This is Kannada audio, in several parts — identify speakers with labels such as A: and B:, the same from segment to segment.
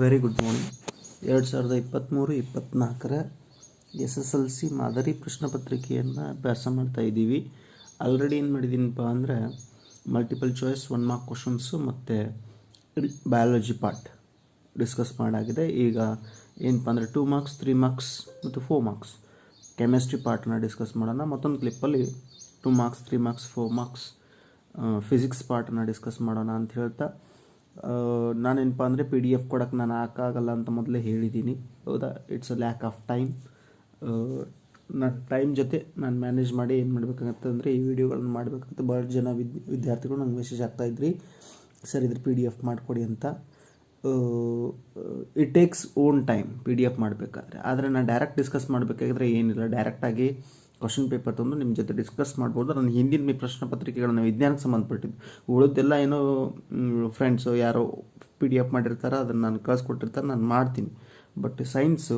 A: ವೆರಿ ಗುಡ್ ಮಾರ್ನಿಂಗ್ ಎರಡು ಸಾವಿರದ ಇಪ್ಪತ್ತ್ಮೂರು ಇಪ್ಪತ್ತ್ನಾಲ್ಕರ ಎಸ್ ಎಸ್ ಎಲ್ ಸಿ ಮಾದರಿ ಪ್ರಶ್ನೆ ಪತ್ರಿಕೆಯನ್ನು ಅಭ್ಯಾಸ ಮಾಡ್ತಾ ಇದ್ದೀವಿ. ಆಲ್ರೆಡಿ ಏನು ಮಾಡಿದ್ದೀನಪ್ಪ ಅಂದರೆ multiple choice one mark questions ಮತ್ತು ಬಯಾಲಜಿ ಪಾರ್ಟ್ ಡಿಸ್ಕಸ್ ಮಾಡಾಗಿದೆ. ಈಗ ಏನಪ್ಪ ಅಂದರೆ ಟೂ ಮಾರ್ಕ್ಸ್ ತ್ರೀ ಮಾರ್ಕ್ಸ್ ಮತ್ತು ಫೋರ್ ಮಾರ್ಕ್ಸ್ ಕೆಮಿಸ್ಟ್ರಿ ಪಾರ್ಟ್ನ ಡಿಸ್ಕಸ್ ಮಾಡೋಣ. ಮತ್ತೊಂದು ಕ್ಲಿಪ್ಪಲ್ಲಿ two marks three marks four marks physics ಪಾರ್ಟ್ನ discuss ಮಾಡೋಣ ಅಂತ ಹೇಳ್ತಾ ನಾನೇನಪ್ಪ ಅಂದರೆ ಪಿ ಡಿ ಎಫ್ ಕೊಡೋಕ್ಕೆ ನಾನು ಹಾಕಾಗಲ್ಲ ಅಂತ ಮೊದಲೇ ಹೇಳಿದ್ದೀನಿ ಹೌದಾ? It's a lack of time ನಾನು ಟೈಮ್ ಜೊತೆ ನಾನು ಮ್ಯಾನೇಜ್ ಮಾಡಿ ಏನು ಮಾಡಬೇಕಾಗತ್ತೆ ಅಂದರೆ ಈ ವಿಡಿಯೋಗಳನ್ನು ಮಾಡಬೇಕಂತ ಭಾಳ ಜನ ವಿದ್, ವಿದ್ಯಾರ್ಥಿಗಳು ನಂಗೆ ಮೆಸೇಜ್ ಆಗ್ತಾಯಿದ್ರಿ ಸರ್, ಇದ್ರ ಪಿ ಡಿ ಎಫ್ ಮಾಡಿಕೊಡಿ ಅಂತ. It takes own time P D F ಮಾಡಬೇಕಾದ್ರೆ. ಆದರೆ ನಾನು ಡೈರೆಕ್ಟ್ ಡಿಸ್ಕಸ್ ಮಾಡಬೇಕಾದ್ರೆ ಏನಿಲ್ಲ. ಡೈರೆಕ್ಟಾಗಿ ಕ್ವಶನ್ ಪೇಪರ್ ತಂದು ನಿಮ್ಮ ಜೊತೆ ಡಿಸ್ಕಸ್ ಮಾಡ್ಬೋದು. ನನ್ನ ಹಿಂದಿನ ಪ್ರಶ್ನೆ ಪತ್ರಿಕೆಗಳನ್ನ ವಿಜ್ಞಾನಕ್ಕೆ ಸಂಬಂಧಪಟ್ಟಿದ್ದು? ಉಳಿದೆಲ್ಲ ಏನೋ ಫ್ರೆಂಡ್ಸು ಯಾರೋ ಪಿ ಡಿ ಎಫ್ ಮಾಡಿರ್ತಾರೆ, ಅದನ್ನು ನಾನು ಕಳಿಸ್ಕೊಟ್ಟಿರ್ತಾರೆ, ನಾನು ಮಾಡ್ತೀನಿ. ಬಟ್ ಸೈನ್ಸು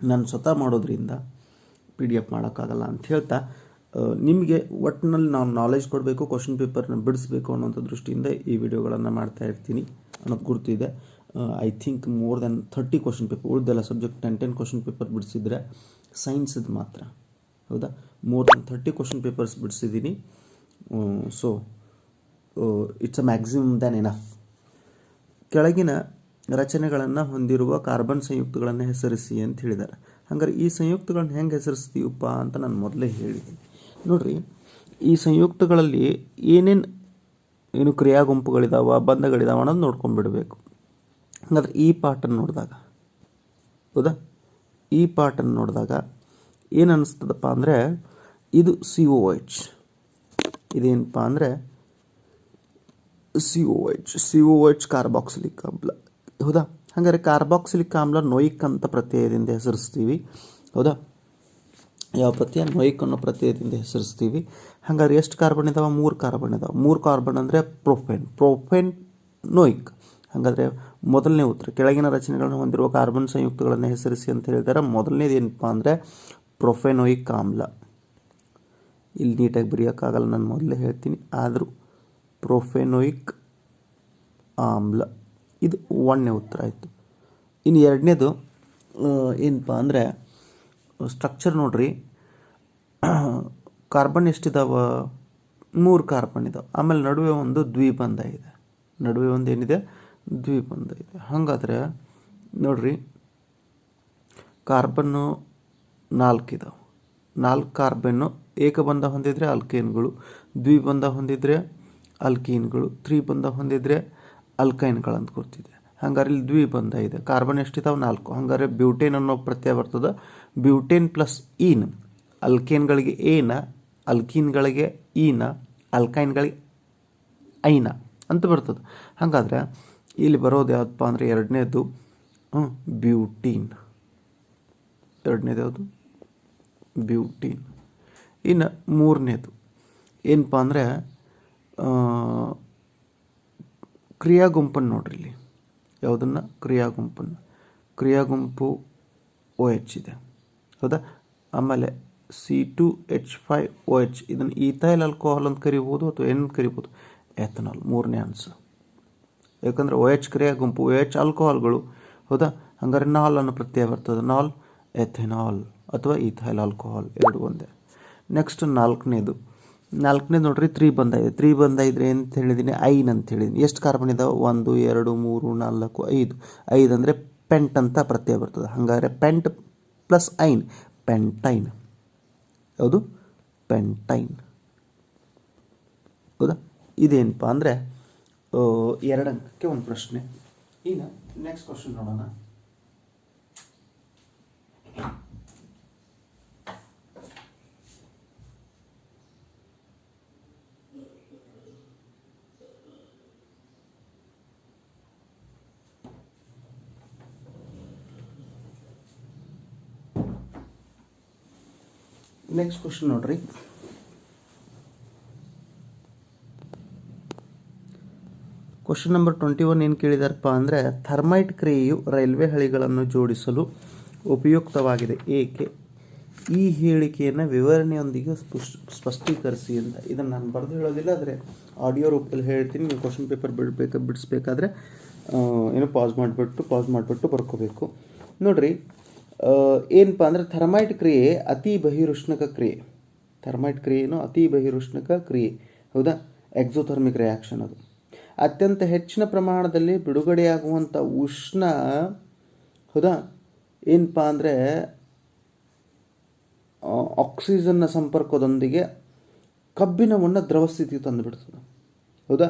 A: ನಾನು ಸ್ವತಃ ಮಾಡೋದ್ರಿಂದ ಪಿ ಡಿ ಎಫ್ ಮಾಡೋಕ್ಕಾಗಲ್ಲ ಅಂತ ಹೇಳ್ತಾ ನಿಮಗೆ ಒಟ್ಟಿನಲ್ಲಿ ನಾವು ನಾಲೆಜ್ ಕೊಡಬೇಕು ಕ್ವಶನ್ ಪೇಪರ್ನ ಬಿಡಿಸ್ಬೇಕು ಅನ್ನೋಂಥ ದೃಷ್ಟಿಯಿಂದ ಈ ವಿಡಿಯೋಗಳನ್ನು ಮಾಡ್ತಾ ಇರ್ತೀನಿ ಅನ್ನೋದು ಗುರ್ತಿದೆ. I think more than thirty question paper ಉಳಿದೆಲ್ಲ subject ten ten question paper ಬಿಡಿಸಿದ್ರೆ ಸೈನ್ಸದ್ದು ಮಾತ್ರ. ಹೌದಾ? More than thirty question papers ಬಿಡಿಸಿದ್ದೀನಿ so it's a maximum than enough ಕೆಳಗಿನ ರಚನೆಗಳನ್ನು ಹೊಂದಿರುವ ಕಾರ್ಬನ್ ಸಂಯುಕ್ತಗಳನ್ನು ಹೆಸರಿಸಿ ಅಂತ ಹೇಳಿದ್ದಾರೆ. ಹಾಗಾದ್ರೆ ಈ ಸಂಯುಕ್ತಗಳನ್ನ ಹೆಂಗೆ ಹೆಸರಿಸ್ತೀವಪ್ಪ ಅಂತ ನಾನು ಮೊದಲೇ ಹೇಳಿದ್ದೀನಿ ನೋಡ್ರಿ, ಈ ಸಂಯುಕ್ತಗಳಲ್ಲಿ ಏನೇನು ಏನು ಕ್ರಿಯಾ ಗುಂಪುಗಳಿದಾವ ಬಂಧಗಳಿದಾವ ಅನ್ನೋದು ನೋಡ್ಕೊಂಡ್ಬಿಡ್ಬೇಕು ಹಂಗಾದ್ರೆ ಈ ಪಾಠನ್ನು ನೋಡಿದಾಗ, ಹೌದಾ? ಈ ಪಾಠನ್ನು ನೋಡಿದಾಗ ಏನು ಅನ್ನಿಸ್ತದಪ್ಪ ಅಂದರೆ ಇದು ಸಿ ಒ ಎಚ್ ಇದೇನಪ್ಪ ಅಂದರೆ C O H C O H carboxylic ಆಮ್ಲ. ಹೌದಾ? ಹಾಗಾದರೆ ಕಾರ್ಬಾಕ್ಸಿಲಿಕ್ ಆಮ್ಲ ನೋಯಿಕ್ ಅಂತ ಪ್ರತ್ಯಯದಿಂದ ಹೆಸರಿಸ್ತೀವಿ. ಹೌದಾ? ಯಾವ ಪ್ರತ್ಯಯ? ನೋಯಿಕ್ ಅನ್ನೋ ಪ್ರತ್ಯಯದಿಂದ ಹೆಸರಿಸ್ತೀವಿ. ಹಾಗಾದ್ರೆ ಎಷ್ಟು ಕಾರ್ಬನ್ ಇದಾವೆ? ಮೂರು ಕಾರ್ಬನ್ ಇದಾವೆ. ಮೂರು ಕಾರ್ಬನ್ ಅಂದರೆ ಪ್ರೊಫೆನ್ ಪ್ರೊಫೆನ್ ನೋಯಿಕ್. ಹಾಗಾದರೆ ಮೊದಲನೇ ಉತ್ತರ. ಕೆಳಗಿನ ರಚನೆಗಳನ್ನು ಹೊಂದಿರುವ ಕಾರ್ಬನ್ ಸಂಯುಕ್ತಗಳನ್ನು ಹೆಸರಿಸಿ ಅಂತ ಹೇಳಿದರೆ. ಮೊದಲನೇದು ಏನಪ್ಪ ಅಂದರೆ ಪ್ರೊಫೆನೋಯಿಕ್ ಆಮ್ಲ ಇಲ್ಲಿ ನೀಟಾಗಿ ಬರೆಯೋಕ್ಕಾಗಲ್ಲ, ನಾನು ಮೊದಲೇ ಹೇಳ್ತೀನಿ. ಆದರೂ ಪ್ರೊಫೆನೋಯಿಕ್ ಆಮ್ಲ ಇದು ಒಂದನೇ ಉತ್ತರ ಆಯಿತು. ಇನ್ನು ಎರಡನೇದು ಏನಪ್ಪ ಅಂದರೆ ಸ್ಟ್ರಕ್ಚರ್ ನೋಡ್ರಿ. ಕಾರ್ಬನ್ ಎಷ್ಟಿದಾವ? ಮೂರು ಕಾರ್ಬನ್ ಇದಾವೆ. ಆಮೇಲೆ ನಡುವೆ ಒಂದು ದ್ವಿಬಂಧ ಇದೆ. ನಡುವೆ ಒಂದು ಏನಿದೆ? ದ್ವಿಬಂಧ ಇದೆ. ಹಾಗಾದರೆ ನೋಡ್ರಿ ಕಾರ್ಬನ್ನು ನಾಲ್ಕು ಇದಾವೆ ನಾಲ್ಕು ಕಾರ್ಬನ್ನು ಏಕಬಂಧ ಹೊಂದಿದರೆ ಅಲ್ಕೇನ್ಗಳು ದ್ವಿಬಂಧ ಹೊಂದಿದರೆ ಅಲ್ಕೀನ್ಗಳು ತ್ರಿಬಂಧ ಹೊಂದಿದರೆ ಅಲ್ಕೈನ್ಗಳು ಅಂತ ಗೊತ್ತಿದೆ ಹಂಗಾರೆ ಇಲ್ಲಿ ದ್ವಿಬಂಧ ಇದೆ. ಕಾರ್ಬನ್ ಎಷ್ಟಿದಾವೆ? ನಾಲ್ಕು. ಹಂಗಾರೆ ಬ್ಯೂಟೇನ್ ಅನ್ನೋ ಪ್ರತ್ಯಯ ಬರ್ತದೆ. Butane plus ಈನ್. ಅಲ್ಕೇನ್ಗಳಿಗೆ ಏನ ಅಲ್ಕೀನ್ಗಳಿಗೆ ಈನ ಅಲ್ಕೈನ್ಗಳಿಗೆ ಐನ ಅಂತ ಬರ್ತದೆ. ಹಾಗಾದರೆ ಇಲ್ಲಿ ಬರೋದು ಯಾವುದಪ್ಪ ಅಂದರೆ ಎರಡನೇದು ಬ್ಯೂಟೀನ್. ಎರಡನೇದು ಯಾವುದು? ಬ್ಯೂಟೀನ್ ಇನ್ನು ಮೂರನೇದು, ಏನಪ್ಪ ಅಂದರೆ ಕ್ರಿಯಾ ಗುಂಪನ್ನು ನೋಡ್ರಿ ಇಲ್ಲಿ. ಯಾವುದನ್ನು? ಕ್ರಿಯಾ ಗುಂಪನ್ನು ಕ್ರಿಯಾ ಗುಂಪು ಓ ಎಚ್ ಇದೆ. ಹೌದಾ? ಆಮೇಲೆ C two H five O H, ಇದನ್ನು ಈಥೈಲ್ ಆಲ್ಕೋಹಾಲ್ ಅಂತ ಕರಿಬೋದು ಅಥವಾ ಏನು ಕರಿಬೋದು? ಎಥನಾಲ್, ಮೂರನೇ ಆನ್ಸರ್. ಯಾಕಂದರೆ ಓ ಎಚ್ ಕ್ರಿಯಾ ಗುಂಪು ಓ ಎಚ್ ಆಲ್ಕೋಹಾಲ್ಗಳು. ಹೌದಾ? ಹಂಗಾರೆ ನಾಲ್ ಅನ್ನೋ ಪ್ರತ್ಯಯ ಬರ್ತದೆ. ನಾಲ್ ಎಥೆನಾಲ್ ಅಥವಾ ಇಥೈಲ್ ಆಲ್ಕೋಹಾಲ್ ಎರಡು ಒಂದೇ. ನೆಕ್ಸ್ಟ್ ನಾಲ್ಕನೇದು. ನಾಲ್ಕನೇದು ನೋಡ್ರಿ, ತ್ರೀ ಬಂದ ಇದೆ ತ್ರೀ ಬಂದ ಇದ್ರೆ ಅಂತ ಹೇಳಿದ್ದೀನಿ ಐನ್ ಅಂತ ಹೇಳಿದ್ದೀನಿ ಎಷ್ಟು ಕಾರ್ಬನ್ ಇದಾವೆ? ಒಂದು, ಎರಡು, ಮೂರು, ನಾಲ್ಕು, ಐದು. ಐದು ಅಂದರೆ ಪೆಂಟ್ ಅಂತ ಪ್ರತ್ಯಯ ಬರ್ತದೆ. ಹಾಗಾದರೆ ಪೆಂಟ್ ಪ್ಲಸ್ ಐನ್. ಪೆಂಟೈನ್. ಯಾವುದು ಪೆಂಟೈನ್. ಹೌದಾ? ಇದೇನಪ್ಪ ಅಂದರೆ ಎರಡು ಒಂದು ಪ್ರಶ್ನೆ. ಈಗ ನೆಕ್ಸ್ಟ್ ಕ್ವಶನ್ ನೋಡೋಣ. ನೆಕ್ಸ್ಟ್ ಕ್ವಶನ್ ನೋಡ್ರಿ. ಕ್ವಶನ್ ನಂಬರ್ ಟ್ವೆಂಟಿ ಒನ್ ಏನು ಕೇಳಿದಾರಪ್ಪ ಅಂದರೆ ಥರ್ಮೈಟ್ ಕ್ರಿಯೆಯು ರೈಲ್ವೆ ಹಳಿಗಳನ್ನು ಜೋಡಿಸಲು ಉಪಯುಕ್ತವಾಗಿದೆ. ಏಕೆ? ಈ ಹೇಳಿಕೆಯನ್ನು ವಿವರಣೆಯೊಂದಿಗೆ ಸ್ಪುಷ್, ಸ್ಪಷ್ಟೀಕರಿಸಿ ಅಂತ. ಇದನ್ನು ನಾನು ಬರೆದು ಹೇಳೋದಿಲ್ಲ, ಆದರೆ ಆಡಿಯೋ ರೂಪದಲ್ಲಿ ಹೇಳ್ತೀನಿ. ನೀವು ಕ್ವಶನ್ ಪೇಪರ್ ಬಿಡಬೇಕು, ಬಿಡಿಸ್ಬೇಕಾದ್ರೆ ಏನು ಪಾಸ್ ಮಾಡಿಬಿಟ್ಟು ಪಾಸ್ ಮಾಡಿಬಿಟ್ಟು ಬರ್ಕೋಬೇಕು. ನೋಡಿರಿ ಏನಪ್ಪ ಅಂದರೆ ಥರ್ಮೈಟ್ ಕ್ರಿಯೆ ಅತಿ ಬಹಿರುಷ್ಣಕ ಕ್ರಿಯೆ. ಥರ್ಮೈಟ್ ಕ್ರಿಯೆನೂ ಅತಿ ಬಹಿರುಷ್ಣಕ ಕ್ರಿಯೆ. ಹೌದಾ? ಎಕ್ಸೋಥರ್ಮಿಕ್ ರಿಯಾಕ್ಷನ್ ಅದು. ಅತ್ಯಂತ ಹೆಚ್ಚಿನ ಪ್ರಮಾಣದಲ್ಲಿ ಬಿಡುಗಡೆಯಾಗುವಂಥ ಉಷ್ಣ, ಹೌದಾ? ಏನಪ್ಪ ಅಂದರೆ ಆಕ್ಸಿಜನ್ನ ಸಂಪರ್ಕದೊಂದಿಗೆ ಕಬ್ಬಿಣವನ್ನು ದ್ರವ ಸ್ಥಿತಿಗೆ ತಂದುಬಿಡ್ತದೆ. ಹೌದಾ?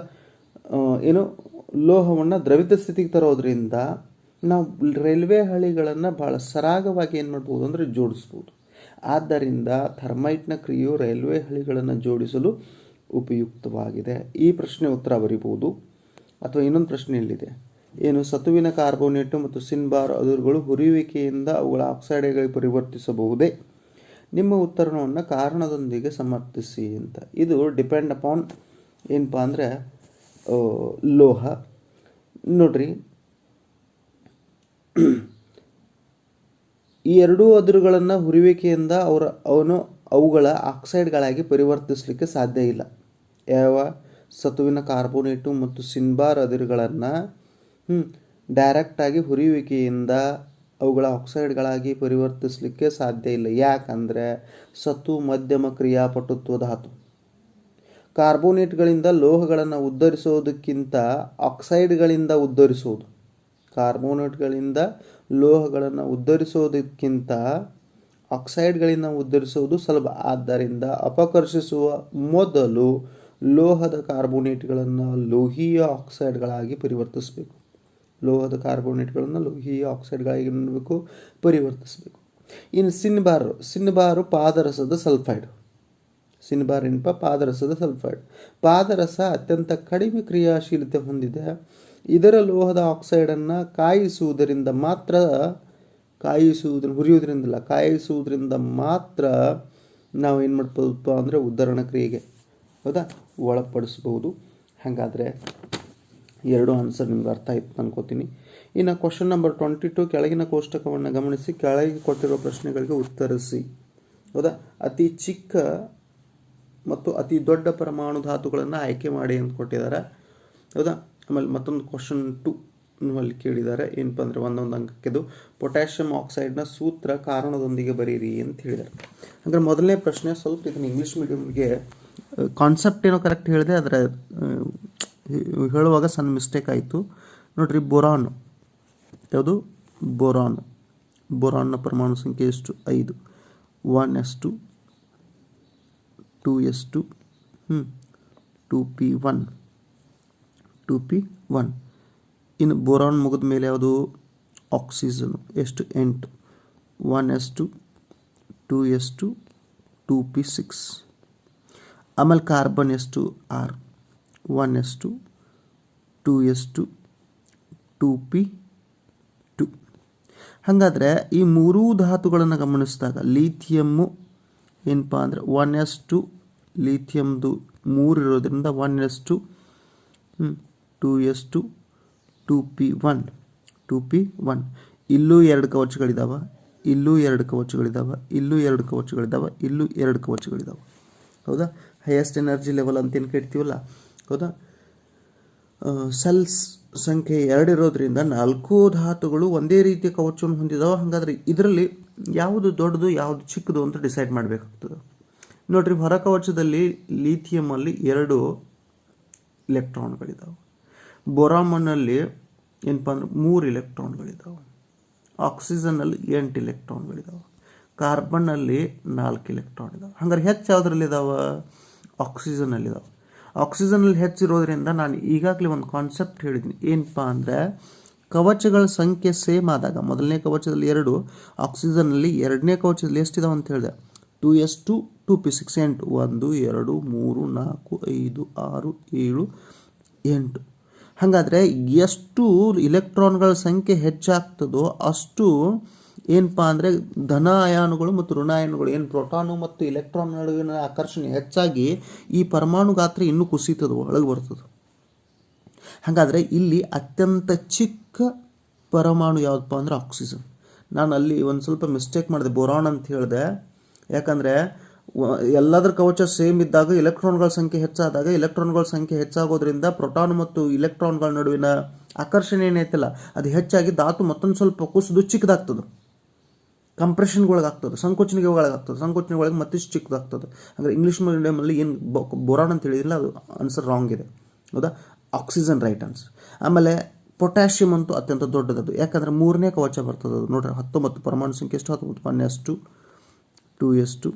A: ಏನು, ಲೋಹವನ್ನು ದ್ರವಿತ ಸ್ಥಿತಿಗೆ ತರೋದ್ರಿಂದ ನಾವು ರೈಲ್ವೆ ಹಳಿಗಳನ್ನು ಭಾಳ ಸರಾಗವಾಗಿ ಏನು ಮಾಡ್ಬೋದು ಅಂದರೆ ಜೋಡಿಸ್ಬೋದು. ಆದ್ದರಿಂದ ಥರ್ಮೈಟ್ನ ಕ್ರಿಯೆಯು ರೈಲ್ವೆ ಹಳಿಗಳನ್ನು ಜೋಡಿಸಲು ಉಪಯುಕ್ತವಾಗಿದೆ. ಈ ಪ್ರಶ್ನೆ ಉತ್ತರ ಬರಿಬೋದು. ಅಥವಾ ಇನ್ನೊಂದು ಪ್ರಶ್ನೆ ಇಲ್ಲಿದೆ ಏನು ಸತುವಿನ ಕಾರ್ಬೋನೇಟು ಮತ್ತು ಸಿನ್ಬಾರ್ ಅದುರುಗಳು ಹುರಿಯುವಿಕೆಯಿಂದ ಅವುಗಳ ಆಕ್ಸೈಡ್ಗಳಿಗೆ ಪರಿವರ್ತಿಸಬಹುದೇ? ನಿಮ್ಮ ಉತ್ತರವನ್ನು ಕಾರಣದೊಂದಿಗೆ ಸಮರ್ಥಿಸಿ ಅಂತ. ಇದು ಡಿಪೆಂಡ್ ಅಪಾನ್ ಏನಪ್ಪ ಅಂದರೆ ಲೋಹ. ನೋಡ್ರಿ. ಈ ಎರಡೂ ಅದುರುಗಳನ್ನು ಹುರಿಯುವಿಕೆಯಿಂದ ಅವರ, ಅವನು ಅವುಗಳ ಆಕ್ಸೈಡ್ಗಳಾಗಿ ಪರಿವರ್ತಿಸಲಿಕ್ಕೆ ಸಾಧ್ಯ ಇಲ್ಲ. ಯಾವ? ಸತುವಿನ ಕಾರ್ಬೋನೇಟು ಮತ್ತು ಸಿನ್ಬಾರ್ ಅದಿರುಗಳನ್ನು ಡೈರೆಕ್ಟಾಗಿ ಹುರಿಯುವಿಕೆಯಿಂದ ಅವುಗಳ ಆಕ್ಸೈಡ್ಗಳಾಗಿ ಪರಿವರ್ತಿಸಲಿಕ್ಕೆ ಸಾಧ್ಯ ಇಲ್ಲ. ಯಾಕಂದರೆ ಸತು, ಮಧ್ಯಮ ಕ್ರಿಯಾಪಟುತ್ವ ಧಾತು ಕಾರ್ಬೋನೇಟ್ಗಳಿಂದ ಲೋಹಗಳನ್ನು ಉದ್ಧರಿಸೋದಕ್ಕಿಂತ ಆಕ್ಸೈಡ್ಗಳಿಂದ ಉದ್ಧರಿಸೋದು. ಕಾರ್ಬೋನೇಟ್ಗಳಿಂದ ಲೋಹಗಳನ್ನು ಉದ್ಧರಿಸೋದಕ್ಕಿಂತ ಆಕ್ಸೈಡ್ಗಳಿಂದ ಉದ್ಧರಿಸುವುದು ಸುಲಭ. ಆದ್ದರಿಂದ ಅಪಕರ್ಷಿಸುವ ಮೊದಲು ಲೋಹದ ಕಾರ್ಬೋನೇಟ್ಗಳನ್ನು ಲೋಹೀಯ ಆಕ್ಸೈಡ್ಗಳಾಗಿ ಪರಿವರ್ತಿಸಬೇಕು. ಲೋಹದ ಕಾರ್ಬೋನೇಟ್ಗಳನ್ನು ಲೋಹೀಯ ಆಕ್ಸೈಡ್ಗಳಾಗಿ ನೋಡಬೇಕು ಪರಿವರ್ತಿಸಬೇಕು. ಇನ್ನು ಸಿನ್ಬಾರು ಸಿನ್ಬಾರು ಪಾದರಸದ ಸಲ್ಫೈಡ್. ಸಿನ್ಬಾರ್ ಏನಪ್ಪ? ಪಾದರಸದ ಸಲ್ಫೈಡ್. ಪಾದರಸ ಅತ್ಯಂತ ಕಡಿಮೆ ಕ್ರಿಯಾಶೀಲತೆ ಹೊಂದಿದೆ. ಇದರ ಲೋಹದ ಆಕ್ಸೈಡನ್ನು ಕಾಯಿಸುವುದರಿಂದ ಮಾತ್ರ ಕಾಯಿಸುವುದನ್ನು ಹುರಿಯುವುದರಿಂದಲ್ಲ, ಕಾಯಿಸುವುದರಿಂದ ಮಾತ್ರ ನಾವು ಏನು ಮಾಡ್ಬೋದಪ್ಪ ಅಂದರೆ ಉದ್ಧರಣ ಕ್ರಿಯೆಗೆ, ಹೌದಾ? ಒಳಪಡಿಸ್ಬೋದು. ಹಾಗಾದರೆ ಎರಡು ಆನ್ಸರ್ ನಿಮ್ಗೆ ಅರ್ಥ ಆಯ್ತು ಅನ್ಕೋತೀನಿ. ಇನ್ನು ಕ್ವಶನ್ ನಂಬರ್ ಟ್ವೆಂಟಿ ಟು ಕೆಳಗಿನ ಕೋಷ್ಟಕವನ್ನು ಗಮನಿಸಿ, ಕೆಳಗೆ ಕೊಟ್ಟಿರುವ ಪ್ರಶ್ನೆಗಳಿಗೆ ಉತ್ತರಿಸಿ. ಹೌದಾ? ಅತಿ ಚಿಕ್ಕ ಮತ್ತು ಅತಿ ದೊಡ್ಡ ಪರಮಾಣು ಧಾತುಗಳನ್ನು ಆಯ್ಕೆ ಮಾಡಿ ಅಂತ ಕೊಟ್ಟಿದ್ದಾರೆ. ಹೌದಾ? ಆಮೇಲೆ ಮತ್ತೊಂದು ಕ್ವಶನ್ ಟು ಅಲ್ಲಿ ಕೇಳಿದ್ದಾರೆ. ಏನಪ್ಪ ಅಂದರೆ ಒಂದೊಂದು ಅಂಕಕ್ಕೆದು ಪೊಟ್ಯಾಷಿಯಂ ಆಕ್ಸೈಡ್ನ ಸೂತ್ರ ಕಾರಣದೊಂದಿಗೆ ಬರೀರಿ ಅಂತ ಹೇಳಿದ್ದಾರೆ. ಅಂದರೆ ಮೊದಲನೇ ಪ್ರಶ್ನೆ ಸ್ವಲ್ಪ ಇದನ್ನು ಇಂಗ್ಲೀಷ್ ಮೀಡಿಯಮ್ಗೆ ಕಾನ್ಸೆಪ್ಟ್ ಏನೋ ಕರೆಕ್ಟ್ ಹೇಳಿದೆ, ಆದರೆ ಹೇಳುವಾಗ ಸಣ್ಣ ಮಿಸ್ಟೇಕ್ ಆಯಿತು. ನೋಡ್ರಿ, ಬೋರಾನ್. ಯಾವುದು? ಬೋರಾನ್. ಬೋರಾನ್ನ ಪರಮಾಣು ಸಂಖ್ಯೆ ಎಷ್ಟು? ಐದು. One S two, two S two ಹ್ಞೂ two P one. Two P one. ಇನ್ನು ಬೋರಾನ್ ಮುಗಿದ ಮೇಲೆ ಯಾವುದು? ಆಕ್ಸಿಜನ್. ಎಷ್ಟು? ಎಂಟು. One S two, two S two, two P six. ಆಮೇಲೆ ಕಾರ್ಬನ್ ಎಷ್ಟು? R. One S two two S two two P two ಹಾಗಾದರೆ ಈ ಮೂರೂ ಧಾತುಗಳನ್ನು ಗಮನಿಸಿದಾಗ ಲೀಥಿಯಮ್ಮು ಏನಪ್ಪ ಅಂದರೆ ಒನ್ ಎಸ್ ಟು ಲೀಥಿಯಮ್ದು ಮೂರು ಇರೋದ್ರಿಂದ one S two two S two two P one two P one ಇಲ್ಲೂ ಎರಡು ಕವಚಗಳಿದ್ದಾವೆ ಇಲ್ಲೂ ಎರಡು ಕವಚಗಳಿದ್ದಾವೆ ಇಲ್ಲೂ ಎರಡು ಕವಚಗಳಿದ್ದಾವೆ ಇಲ್ಲೂ ಎರಡು ಕವಚಗಳಿದ್ದಾವೆ ಹೌದಾ? ಹೈಯೆಸ್ಟ್ ಎನರ್ಜಿ ಲೆವೆಲ್ ಅಂತ ಏನು ಕೇಳ್ತೀವಲ್ಲ? ಹೌದಾ? ಸೆಲ್ಸ್ ಸಂಖ್ಯೆ ಎರಡು ಇರೋದ್ರಿಂದ ನಾಲ್ಕು ಧಾತುಗಳು ಒಂದೇ ರೀತಿಯ ಕವಚವನ್ನು ಹೊಂದಿದಾವೆ. ಹಾಗಾದ್ರೆ ಇದರಲ್ಲಿ ಯಾವುದು ದೊಡ್ಡದು, ಯಾವುದು ಚಿಕ್ಕದು ಅಂತ ಡಿಸೈಡ್ ಮಾಡಬೇಕಾಗ್ತದೆ. ನೋಡ್ರಿ, ಹೊರ ಕವಚದಲ್ಲಿ ಲೀಥಿಯಮಲ್ಲಿ ಎರಡು ಇಲೆಕ್ಟ್ರಾನ್ಗಳಿದ್ದಾವೆ ಬೊರಾಮನ್ನಲ್ಲಿ ಏನಪ್ಪ ಅಂದ್ರೆ ಮೂರು ಇಲೆಕ್ಟ್ರಾನ್ಗಳಿದ್ದಾವೆ ಆಕ್ಸಿಜನ್ನಲ್ಲಿ ಎಂಟು ಇಲೆಕ್ಟ್ರಾನ್ಗಳಿದ್ದಾವೆ ಕಾರ್ಬನ್ನಲ್ಲಿ ನಾಲ್ಕು ಇಲೆಕ್ಟ್ರಾನ್ ಇದಾವೆ ಹಂಗಾರೆ ಹೆಚ್ಚು ಯಾವುದ್ರಲ್ಲಿ ಇದಾವೆ ಆಕ್ಸಿಜನಲ್ಲಿ ಇದಾವೆ ಆಕ್ಸಿಜನಲ್ಲಿ ಹೆಚ್ಚಿರೋದ್ರಿಂದ ನಾನು ಈಗಾಗಲೇ ಒಂದು ಕಾನ್ಸೆಪ್ಟ್ ಹೇಳಿದ್ದೀನಿ ಏನಪ್ಪ ಅಂದರೆ, ಕವಚಗಳ ಸಂಖ್ಯೆ ಸೇಮ್ ಆದಾಗ, ಮೊದಲನೇ ಕವಚದಲ್ಲಿ ಎರಡು ಆಕ್ಸಿಜನ್ನಲ್ಲಿ ಎರಡನೇ ಕವಚದಲ್ಲಿ ಎಷ್ಟಿದಾವೆ ಅಂತ ಹೇಳಿದೆ. Two S two two P six ಎಂಟು, ಒಂದು, ಎರಡು, ಮೂರು, ನಾಲ್ಕು, ಐದು, ಆರು, ಏಳು, ಎಂಟು. ಹಾಗಾದರೆ ಎಷ್ಟು ಇಲೆಕ್ಟ್ರಾನ್ಗಳ ಸಂಖ್ಯೆ ಹೆಚ್ಚಾಗ್ತದೋ ಅಷ್ಟು ಏನಪ್ಪ ಅಂದರೆ ಧನ ಅಯಾನುಗಳು ಮತ್ತು ಋಣಾಯನುಗಳು, ಏನು ಪ್ರೋಟಾನು ಮತ್ತು ಎಲೆಕ್ಟ್ರಾನ್ ನಡುವಿನ ಆಕರ್ಷಣೆ ಹೆಚ್ಚಾಗಿ ಈ ಪರಮಾಣು ಗಾತ್ರ ಇನ್ನೂ ಕುಸಿತದ ಒಳಗೆ ಬರ್ತದೆ. ಹಾಗಾದರೆ ಇಲ್ಲಿ ಅತ್ಯಂತ ಚಿಕ್ಕ ಪರಮಾಣು ಯಾವುದಪ್ಪ ಅಂದರೆ ಆಕ್ಸಿಜನ್. ನಾನು ಅಲ್ಲಿ ಒಂದು ಸ್ವಲ್ಪ ಮಿಸ್ಟೇಕ್ ಮಾಡಿದೆ, ಬೊರಾನ್ ಅಂತ ಹೇಳಿದೆ. ಯಾಕಂದರೆ ಎಲ್ಲದರ ಕವಚ ಸೇಮ್ ಇದ್ದಾಗ ಎಲೆಕ್ಟ್ರಾನ್ಗಳ ಸಂಖ್ಯೆ ಹೆಚ್ಚಾದಾಗ ಎಲೆಕ್ಟ್ರಾನ್ಗಳ ಸಂಖ್ಯೆ ಹೆಚ್ಚಾಗೋದ್ರಿಂದ ಪ್ರೋಟಾನ್ ಮತ್ತು ಇಲೆಕ್ಟ್ರಾನ್ಗಳ ನಡುವಿನ ಆಕರ್ಷಣೆ ಏನೈತಲ್ಲ ಅದು ಹೆಚ್ಚಾಗಿ ಧಾತು ಮತ್ತೊಂದು ಸ್ವಲ್ಪ ಕುಸಿದು ಚಿಕ್ಕದಾಗ್ತದೆ. ಕಂಪ್ರೆಷನ್ಗೊಳಗಾಗ್ತದೆ ಸಂಕೋಚನೆಗೆ ಒಳಗಾಗ್ತದೆ ಸಂಕೋಚನೆಗೆ ಒಳಗೆ ಮತ್ತಿಷ್ಟು ಚಿಕ್ಕದಾಗ್ತದೆ. ಅಂದರೆ ಇಂಗ್ಲೀಷ್ ಮೀಡಿಯಮಲ್ಲಿ ಏನು ಬೊರಾನ್ ಅಂತ ಹೇಳಿದಿಲ್ಲ ಅದು ಆನ್ಸರ್ ರಾಂಗ್ ಇದೆ. ಹೌದಾ? ಆಕ್ಸಿಜನ್ ರೈಟ್ ಆನ್ಸರ್ ಆಮೇಲೆ ಪೊಟ್ಯಾಷಿಯಮ್ ಅಂತೂ ಅತ್ಯಂತ ದೊಡ್ಡದದು ಯಾಕಂದರೆ ಮೂರನೇ ಕವಚ ಬರ್ತದೆ ಅದು. ನೋಡ್ರಿ, ಹತ್ತೊಂಬತ್ತು ಪರಮಾಣು ಸಂಖ್ಯೆ ಎಷ್ಟು? ಹತ್ತೊಂಬತ್ತು one S two S two,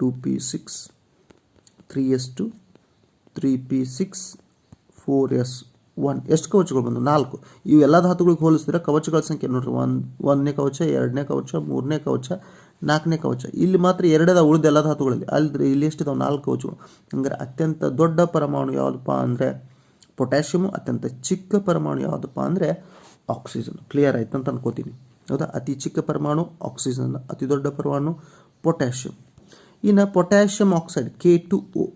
A: two P six, three S two, three P six, four S one, ಎಷ್ಟು ಕವಚಗಳು ಬಂದವು? ನಾಲ್ಕು. ಇವು ಎಲ್ಲ ಧಾತುಗಳಿಗೆ ಹೋಲಿಸಿದ್ರೆ ಕವಚಗಳ ಸಂಖ್ಯೆ ನೋಡ್ರಿ, ಒಂದು, ಒಂದನೇ ಕವಚ, ಎರಡನೇ ಕವಚ, ಮೂರನೇ ಕವಚ, ನಾಲ್ಕನೇ ಕವಚ. ಇಲ್ಲಿ ಮಾತ್ರ ಎರಡದ ಉಳಿದ ಎಲ್ಲ ಧಾತುಗಳಲ್ಲಿ ಅಲ್ಲಿ ಇಲ್ಲಿ ಎಷ್ಟಿದಾವೆ ನಾಲ್ಕು ಕವಚಗಳು. ಹಂಗಾರೆ ಅತ್ಯಂತ ದೊಡ್ಡ ಪರಮಾಣು ಯಾವುದಪ್ಪ ಅಂದರೆ ಪೊಟ್ಯಾಷಿಯಮು, ಅತ್ಯಂತ ಚಿಕ್ಕ ಪರಮಾಣು ಯಾವುದಪ್ಪ ಅಂದರೆ ಆಕ್ಸಿಜನ್. ಕ್ಲಿಯರ್ ಆಯ್ತು ಅಂತ ಅನ್ಕೋತೀನಿ. ಹೌದಾ? ಅತಿ ಚಿಕ್ಕ ಪರಮಾಣು, ಆಕ್ಸಿಜನ್. ಅತಿ ದೊಡ್ಡ ಪರಮಾಣು, ಪೊಟ್ಯಾಷಿಯಮ್. ಇನ್ನು potassium oxide, K two O.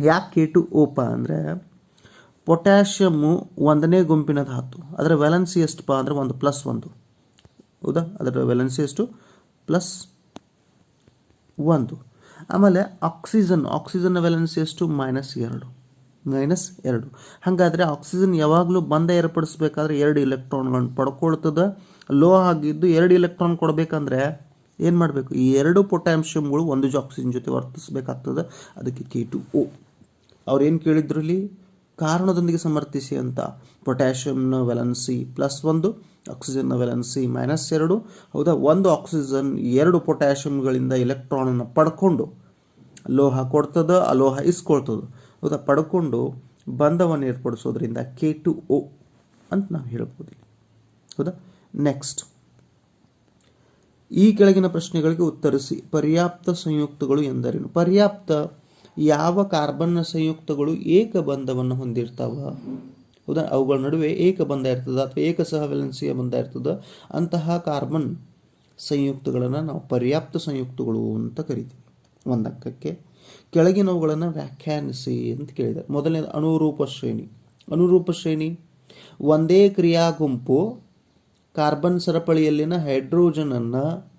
A: ಯಾಕೆ ಕೆ ಟು ಓಪ ಅಂದರೆ ಪೊಟ್ಯಾಷಿಯಮ್ಮು ಒಂದನೇ ಗುಂಪಿನ ಧಾತು ಅದರ ವ್ಯಾಲೆನ್ಸಿ ಪಾ ಅಂದರೆ ಒಂದು ಪ್ಲಸ್ ಒಂದು. ಹೌದಾ? ಅದರ ವ್ಯಾಲೆನ್ಸಿ ಎಷ್ಟು? ಪ್ಲಸ್ ಒಂದು. ಆಮೇಲೆ ಆಕ್ಸಿಜನ್, ಆಕ್ಸಿಜನ್ನ ವ್ಯಾಲೆನ್ಸಿ ಎಷ್ಟು? ಮೈನಸ್ ಎರಡು. ಮೈನಸ್ ಎರಡು. ಹಾಗಾದರೆ ಆಕ್ಸಿಜನ್ ಯಾವಾಗಲೂ ಬಂದ ಏರ್ಪಡಿಸ್ಬೇಕಾದ್ರೆ ಎರಡು ಇಲೆಕ್ಟ್ರಾನ್ಗಳನ್ನು ಪಡ್ಕೊಳ್ತದೆ. ಲೋ ಆಗಿದ್ದು ಎರಡು ಇಲೆಕ್ಟ್ರಾನ್ ಕೊಡಬೇಕಂದ್ರೆ ಏನು ಮಾಡಬೇಕು? ಈ ಎರಡು ಪೊಟ್ಯಾಷಿಯಮ್ಗಳು ಒಂದು ಆಕ್ಸಿಜನ್ ಜೊತೆ ವರ್ತಿಸ್ಬೇಕಾಗ್ತದೆ. ಅದಕ್ಕೆ ಕೆ ಟು ಓ. ಅವ್ರು ಏನು ಕೇಳಿದ್ರು ಇಲ್ಲಿ? ಕಾರಣದೊಂದಿಗೆ ಸಮರ್ಥಿಸಿ ಅಂತ. ಪೊಟ್ಯಾಷಿಯಂನ ವ್ಯಾಲೆನ್ಸಿ ಪ್ಲಸ್ ಒಂದು ಆಕ್ಸಿಜನ್ನ ವ್ಯಾಲೆನ್ಸಿ ಮೈನಸ್ ಎರಡು. ಹೌದಾ? ಒಂದು ಆಕ್ಸಿಜನ್ ಎರಡು ಪೊಟ್ಯಾಷಿಯಮ್ಗಳಿಂದ ಎಲೆಕ್ಟ್ರಾನನ್ನು ಪಡ್ಕೊಂಡು ಲೋಹ ಕೊಡ್ತದ, ಅಲೋಹ ಇಸ್ಕೊಳ್ತದೆ. ಹೌದಾ? ಪಡ್ಕೊಂಡು ಬಂಧವನ್ನು ಏರ್ಪಡಿಸೋದ್ರಿಂದ ಕೆ ಟು ಒ ಅಂತ ನಾವು ಹೇಳ್ಬೋದು ಹೌದಾ? ನೆಕ್ಸ್ಟ್ ಈ ಕೆಳಗಿನ ಪ್ರಶ್ನೆಗಳಿಗೆ ಉತ್ತರಿಸಿ. ಪರ್ಯಾಪ್ತ ಸಂಯುಕ್ತಗಳು ಎಂದರೇನು? ಪರ್ಯಾಪ್ತ ಯಾವ ಕಾರ್ಬನ್ನ ಸಂಯುಕ್ತಗಳು ಏಕಬಂಧವನ್ನು ಹೊಂದಿರ್ತಾವ? ಹೌದಾ? ಅವುಗಳ ನಡುವೆ ಏಕಬಂಧ ಇರ್ತದೆ ಅಥವಾ ಏಕ ಸಹವೆಲೆನ್ಸಿಯ ಬಂಧ ಇರ್ತದೆ? ಅಂತಹ ಕಾರ್ಬನ್ ಸಂಯುಕ್ತಗಳನ್ನು ನಾವು ಪರ್ಯಾಪ್ತ ಸಂಯುಕ್ತಗಳು ಅಂತ ಕರಿತೀವಿ. ಒಂದಕ್ಕಕ್ಕೆ ಕೆಳಗಿನವುಗಳನ್ನು ವ್ಯಾಖ್ಯಾನಿಸಿ ಅಂತ ಕೇಳಿದ್ದಾರೆ. ಮೊದಲನೇದು ಅನುರೂಪ ಶ್ರೇಣಿ. ಅನುರೂಪ ಶ್ರೇಣಿ, ಒಂದೇ ಕ್ರಿಯಾ ಗುಂಪು ಕಾರ್ಬನ್ ಸರಪಳಿಯಲ್ಲಿನ ಹೈಡ್ರೋಜನನ್ನು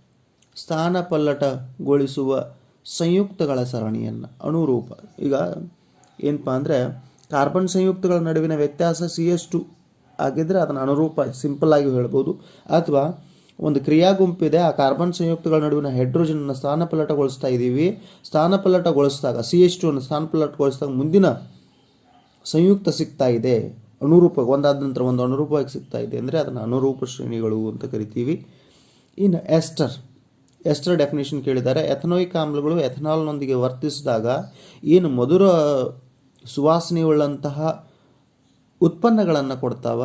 A: ಸ್ಥಾನಪಲ್ಲಟಗೊಳಿಸುವ ಸಂಯುಕ್ತಗಳ ಸರಣಿಯನ್ನು, ಅನುರೂಪ. ಈಗ ಏನಪ್ಪ ಅಂದರೆ, ಕಾರ್ಬನ್ ಸಂಯುಕ್ತಗಳ ನಡುವಿನ ವ್ಯತ್ಯಾಸ ಸಿ ಎಸ್ ಟು ಆಗಿದ್ದರೆ ಅದನ್ನು ಅನುರೂಪ, ಸಿಂಪಲ್ ಆಗಿ ಹೇಳ್ಬೋದು. ಅಥವಾ ಒಂದು ಕ್ರಿಯಾ ಗುಂಪಿದೆ ಆ ಕಾರ್ಬನ್ ಸಂಯುಕ್ತಗಳ ನಡುವಿನ ಹೈಡ್ರೋಜನನ್ನು ಸ್ಥಾನಪಲ್ಲಟಗೊಳಿಸ್ತಾ ಇದ್ದೀವಿ ಸ್ಥಾನಪಲ್ಲಟಗೊಳಿಸಿದಾಗ ಸಿ ಎಸ್ ಟು ಅನ್ನು ಸ್ಥಾನಪಲ್ಲಟಗೊಳಿಸಿದಾಗ ಮುಂದಿನ ಸಂಯುಕ್ತ ಸಿಗ್ತಾ ಇದೆ. ಅನುರೂಪ, ಒಂದಾದ ನಂತರ ಒಂದು ಅನುರೂಪವಾಗಿ ಸಿಗ್ತಾ ಇದೆ. ಅಂದರೆ ಅದನ್ನು ಅನುರೂಪ ಶ್ರೇಣಿಗಳು ಅಂತ ಕರಿತೀವಿ. ಇನ್ನು ಎಸ್ಟರ್. ಎಸ್ಟರ್ ಡೆಫಿನೇಷನ್ ಕೇಳಿದ್ದಾರೆ. ಎಥನೋಯಿಕ್ ಆಮ್ಲಗಳು ಎಥನಾಲ್ನೊಂದಿಗೆ ವರ್ತಿಸಿದಾಗ ಏನು ಮಧುರ ಸುವಾಸನೆಯುಳ್ಳಂತಹ ಉತ್ಪನ್ನಗಳನ್ನು ಕೊಡ್ತಾವ?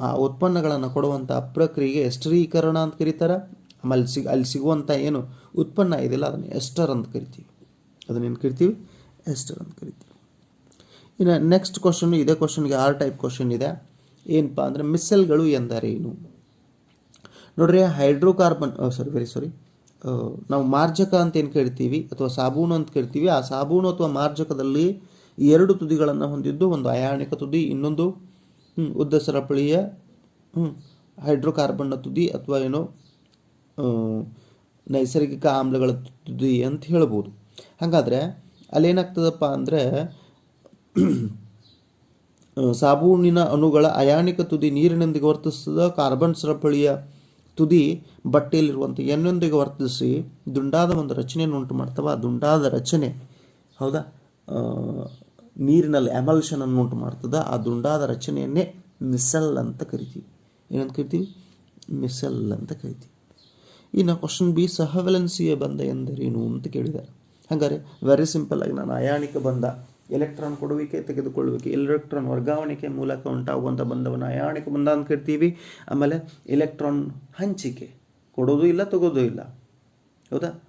A: ಆ ಉತ್ಪನ್ನಗಳನ್ನು ಕೊಡುವಂಥ ಪ್ರಕ್ರಿಯೆಗೆ ಎಸ್ಟರೀಕರಣ ಅಂತ ಕರೀತಾರೆ. ಆಮೇಲೆ ಸಿಗ, ಅಲ್ಲಿ ಸಿಗುವಂಥ ಏನು ಉತ್ಪನ್ನ ಇದೆಯಲ್ಲ ಅದನ್ನು ಎಸ್ಟರ್ ಅಂತ ಕರಿತೀವಿ. ಅದನ್ನೇನು ಕರಿತೀವಿ? ಎಸ್ಟರ್ ಅಂತ ಕರಿತೀವಿ. ಇನ್ನು ನೆಕ್ಸ್ಟ್ ಕ್ವಶನ್ ಇದೇ ಕ್ವಶನ್ಗೆ ಆರ್ ಟೈಪ್ ಕ್ವಶನ್ ಇದೆ. ಏನಪ್ಪ ಅಂದರೆ ಮಿಸ್ಸೆಲ್ಗಳು ಎಂದರೇನು? ನೋಡ್ರಿ ಹೈಡ್ರೋಕಾರ್ಬನ್ ಸಾರಿ ವೆರಿ ಸಾರಿ ನಾವು ಮಾರ್ಜಕ ಅಂತ ಏನು ಕೇಳ್ತೀವಿ ಅಥವಾ ಸಾಬೂನು ಅಂತ ಕೇಳ್ತೀವಿ, ಆ ಸಾಬೂನು ಅಥವಾ ಮಾರ್ಜಕದಲ್ಲಿ ಎರಡು ತುದಿಗಳನ್ನು ಹೊಂದಿದ್ದು ಒಂದು ಅಯಾಣಿಕ ತುದಿ, ಇನ್ನೊಂದು ಉದ್ದ ಸರಪಳಿಯ ಹೈಡ್ರೋಕಾರ್ಬನ್ನ ತುದಿ ಅಥವಾ ಏನೋ ನೈಸರ್ಗಿಕ ಆಮ್ಲಗಳ ತುದಿ ಅಂತ ಹೇಳ್ಬೋದು. ಹಾಗಾದರೆ ಅಲ್ಲೇನಾಗ್ತದಪ್ಪ ಅಂದರೆ ಸಾಬೂನಿನ ಅಣುಗಳ ಅಯಾಣಿಕ ತುದಿ ನೀರಿನೊಂದಿಗೆ ವರ್ತಿಸಿದ ಕಾರ್ಬನ್ ಸರಪಳಿಯ ತುದಿ ಬಟ್ಟೆಯಲ್ಲಿರುವಂಥ ಎನ್ನೊಂದಿಗೆ ವರ್ತಿಸಿ ದುಂಡಾದ ಒಂದು ರಚನೆಯನ್ನು ಉಂಟು ಮಾಡ್ತವೆ. ದುಂಡಾದ ರಚನೆ, ಹೌದಾ? ನೀರಿನಲ್ಲಿ ಎಮಲ್ಷನ್ ಅನ್ನು ಉಂಟು ಮಾಡ್ತದೆ. ಆ ದುಂಡಾದ ರಚನೆಯನ್ನೇ ಮಿಸಲ್ ಅಂತ ಕರಿತೀವಿ. ಏನಂತ ಕರಿತೀವಿ? ಮಿಸಲ್ ಅಂತ ಕರಿತೀವಿ. ಇನ್ನು ಕ್ವಶನ್ ಬಿ ಸಹವೆಲೆನ್ಸಿಯ ಬಂಧ ಎಂದರೇನು ಅಂತ ಕೇಳಿದ್ದಾರೆ. ಹಾಗಾದರೆ ವೆರಿ ಸಿಂಪಲ್ ಆಗಿ ನಾನು ಅಯಾಣಿಕ ಬಂಧ ಎಲೆಕ್ಟ್ರಾನ್ ಕೊಡುವಿಕೆ, ತೆಗೆದುಕೊಳ್ಳುವಿಕೆ, ಎಲೆಕ್ಟ್ರಾನ್ ವರ್ಗಾವಣೆಗೆ ಮೂಲಕ ಉಂಟಾಗುವಂಥ ಬಂಧವನ್ನು ಅಯಾಣಿಕ ಬಂಧ ಅಂತ ಕರಿತೀವಿ. ಆಮೇಲೆ ಎಲೆಕ್ಟ್ರಾನ್ ಹಂಚಿಕೆ ಕೊಡೋದು ಇಲ್ಲ ತಗೋದು ಇಲ್ಲ. ಹೌದಾ?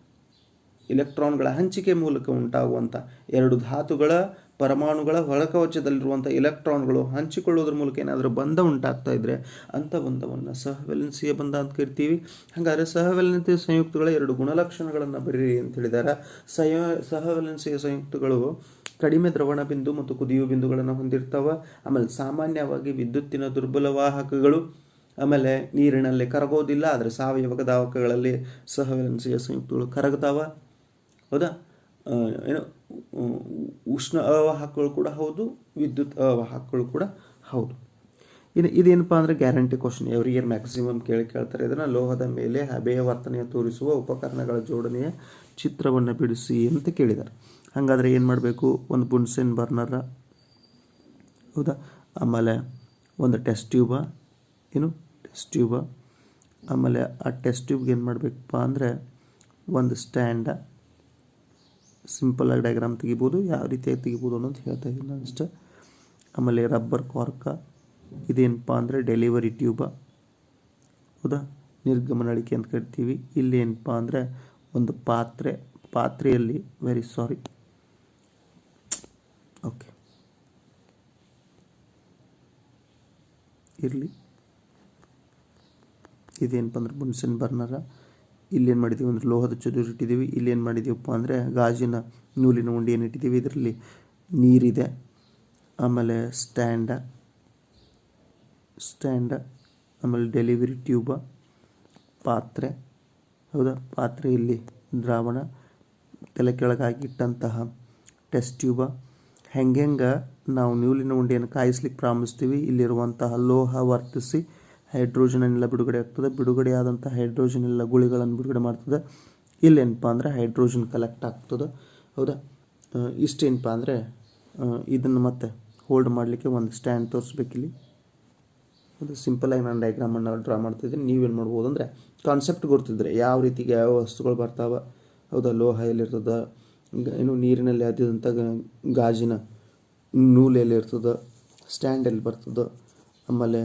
A: ಎಲೆಕ್ಟ್ರಾನ್ಗಳ ಹಂಚಿಕೆ ಮೂಲಕ ಉಂಟಾಗುವಂಥ ಎರಡು ಧಾತುಗಳ ಪರಮಾಣುಗಳ ಹೊರಕವಚದಲ್ಲಿರುವಂಥ ಎಲೆಕ್ಟ್ರಾನ್ಗಳು ಹಂಚಿಕೊಳ್ಳೋದ್ರ ಮೂಲಕ ಏನಾದರೂ ಬಂಧ ಉಂಟಾಗ್ತಾ ಇದ್ದರೆ ಅಂಥ ಬಂಧವನ್ನು ಸಹವೆಲನ್ಸಿಯ ಬಂಧ ಅಂತ ಕರಿತೀವಿ. ಹಾಗಾದರೆ ಸಹವೆಲೆನ್ಸಿಯ ಸಂಯುಕ್ತಗಳ ಎರಡು ಗುಣಲಕ್ಷಣಗಳನ್ನು ಬರೀರಿ ಅಂತ ಹೇಳಿದಾರೆ. ಸಹ ಸಹವೆಲನ್ಸಿಯ ಸಂಯುಕ್ತಗಳು ಕಡಿಮೆ ದ್ರವಣ ಬಿಂದು ಮತ್ತು ಕುದಿಯುವ ಬಿಂದುಗಳನ್ನು ಹೊಂದಿರ್ತಾವೆ. ಆಮೇಲೆ ಸಾಮಾನ್ಯವಾಗಿ ವಿದ್ಯುತ್ತಿನ ದುರ್ಬಲ ವಾಹಕಗಳು, ಆಮೇಲೆ ನೀರಿನಲ್ಲಿ ಕರಗೋದಿಲ್ಲ, ಆದರೆ ಸಾವಯವ ದಾವಕಗಳಲ್ಲಿ ಸಹವೆಲೆನ್ಸಿಯ ಸಂಯುಕ್ತಗಳು ಕರಗ್ತಾವ. ಹೌದಾ? ಏನು, ಉಷ್ಣ ಅವಾಹಕಗಳು ಕೂಡ ಹೌದು, ವಿದ್ಯುತ್ ಅವಾಹಕಗಳು ಕೂಡ ಹೌದು. ಇನ್ನು ಇದೇನಪ್ಪ ಅಂದರೆ guarantee question. Every year maximum ಕೇಳಿ ಕೇಳ್ತಾರೆ. ಇದನ್ನು ಲೋಹದ ಮೇಲೆ ಹಬೆಯ ವರ್ತನೆಯ ತೋರಿಸುವ ಉಪಕರಣಗಳ ಜೋಡಣೆಯ ಚಿತ್ರವನ್ನು ಬಿಡಿಸಿ ಅಂತ ಕೇಳಿದ್ದಾರೆ. ಹಾಗಾದರೆ ಏನು ಮಾಡಬೇಕು? ಒಂದು ಬುಣ್ಸಿನ ಬರ್ನರ ಹೌದಾ? ಆಮೇಲೆ ಒಂದು ಟೆಸ್ಟ್ ಟ್ಯೂಬ. ಏನು? Test tube. ಆಮೇಲೆ ಆ ಟೆಸ್ಟ್ ಟ್ಯೂಬ್ಗೆ ಏನು ಮಾಡಬೇಕಪ್ಪ ಅಂದರೆ ಒಂದು ಸ್ಟ್ಯಾಂಡ ಸಿಂಪಲಾಗಿ ಡಯಾಗ್ರಾಮ್ ತೆಗಿಬೋದು, ಯಾವ ರೀತಿಯಾಗಿ ತೆಗಿಬೋದು ಅನ್ನೋದು ಹೇಳ್ತಾ ಇದ್ದೀನಿ ನಾನು ಅಷ್ಟೇ. ಆಮೇಲೆ ರಬ್ಬರ್ ಕಾರ್ಕ. ಇದೇನಪ್ಪ ಅಂದರೆ ಡೆಲಿವರಿ ಟ್ಯೂಬ. ಹೌದಾ? ನಿರ್ಗಮನ ನಳಿಕೆ ಅಂತ ಕರಿತೀವಿ. ಇಲ್ಲಿ ಏನಪ್ಪ ಅಂದರೆ ಒಂದು ಪಾತ್ರೆ. ಪಾತ್ರೆಯಲ್ಲಿ ವೆರಿ ಸಾರಿ ಇರಲಿ. ಇದೇನಪ್ಪ ಅಂದ್ರೆ ಬುನ್ಸೆನ್ ಬರ್ನರ. ಇಲ್ಲೇನು ಮಾಡಿದ್ದೀವಿ ಅಂದರೆ ಲೋಹದ ಚದುರು ಇಟ್ಟಿದ್ದೀವಿ ಇಲ್ಲೇನು ಮಾಡಿದ್ದೀವಪ್ಪ ಅಂದರೆ ಗಾಜಿನ ನೂಲಿನ ಉಂಡೆ ಏನು ಇಟ್ಟಿದ್ದೀವಿ ಇದರಲ್ಲಿ ನೀರಿದೆ. ಆಮೇಲೆ ಸ್ಟ್ಯಾಂಡ. ಸ್ಟ್ಯಾಂಡ. ಆಮೇಲೆ ಡೆಲಿವರಿ ಟ್ಯೂಬ. ಪಾತ್ರೆ. ಹೌದಾ? ಪಾತ್ರೆ ಇಲ್ಲಿ ದ್ರಾವಣ. ತಲೆ ಕೆಳಗಾಗಿಟ್ಟಂತಹ ಟೆಸ್ಟ್ ಟ್ಯೂಬ. ಹೆಂಗೆಂಗೆ ನಾವು ನೂಲಿನ ಉಂಡೆಯನ್ನು ಕಾಯಿಸ್ಲಿಕ್ಕೆ ಪ್ರಾರಂಭಿಸ್ತೀವಿ. ಇಲ್ಲಿರುವಂತಹ ಲೋಹ ವರ್ತಿಸಿ ಹೈಡ್ರೋಜನ್ ಎಲ್ಲ ಬಿಡುಗಡೆ ಆಗ್ತದೆ. ಬಿಡುಗಡೆ ಆದಂಥ ಹೈಡ್ರೋಜನ್ ಎಲ್ಲ ಗುಳಿಗಳನ್ನು ಬಿಡುಗಡೆ ಮಾಡ್ತದೆ. ಇಲ್ಲೇನಪ್ಪ ಅಂದರೆ ಹೈಡ್ರೋಜನ್ ಕಲೆಕ್ಟ್ ಆಗ್ತದೆ. ಹೌದಾ? ಇಷ್ಟೇನಪ್ಪ ಅಂದರೆ ಇದನ್ನು ಮತ್ತೆ ಹೋಲ್ಡ್ ಮಾಡಲಿಕ್ಕೆ ಒಂದು ಸ್ಟ್ಯಾಂಡ್ ತೋರಿಸ್ಬೇಕಿಲ್ಲಿ. ಅದು ಸಿಂಪಲಾಗಿ ನಾನು ಡಯಾಗ್ರಾಮನ್ನು ಡ್ರಾ ಮಾಡ್ತಿದ್ದೀನಿ. ನೀವೇನು ಮಾಡ್ಬೋದು ಅಂದರೆ ಕಾನ್ಸೆಪ್ಟ್ ಗೊತ್ತಿದ್ರೆ ಯಾವ ರೀತಿಗೆ ಯಾವ ವಸ್ತುಗಳು ಬರ್ತಾವೆ. ಹೌದಾ? ಲೋಹ ಎಲ್ಲಿರ್ತದೆ? ಏನು ನೀರಿನಲ್ಲಿ ಅದ್ದಿದಂಥ ಗಾಜಿನ ಗಾಜಿನ ನೂಲು ಎಲ್ಲಿರ್ತದೆ ಸ್ಟ್ಯಾಂಡ್ ಎಲ್ಲಿ ಬರ್ತದೆ, ಆಮೇಲೆ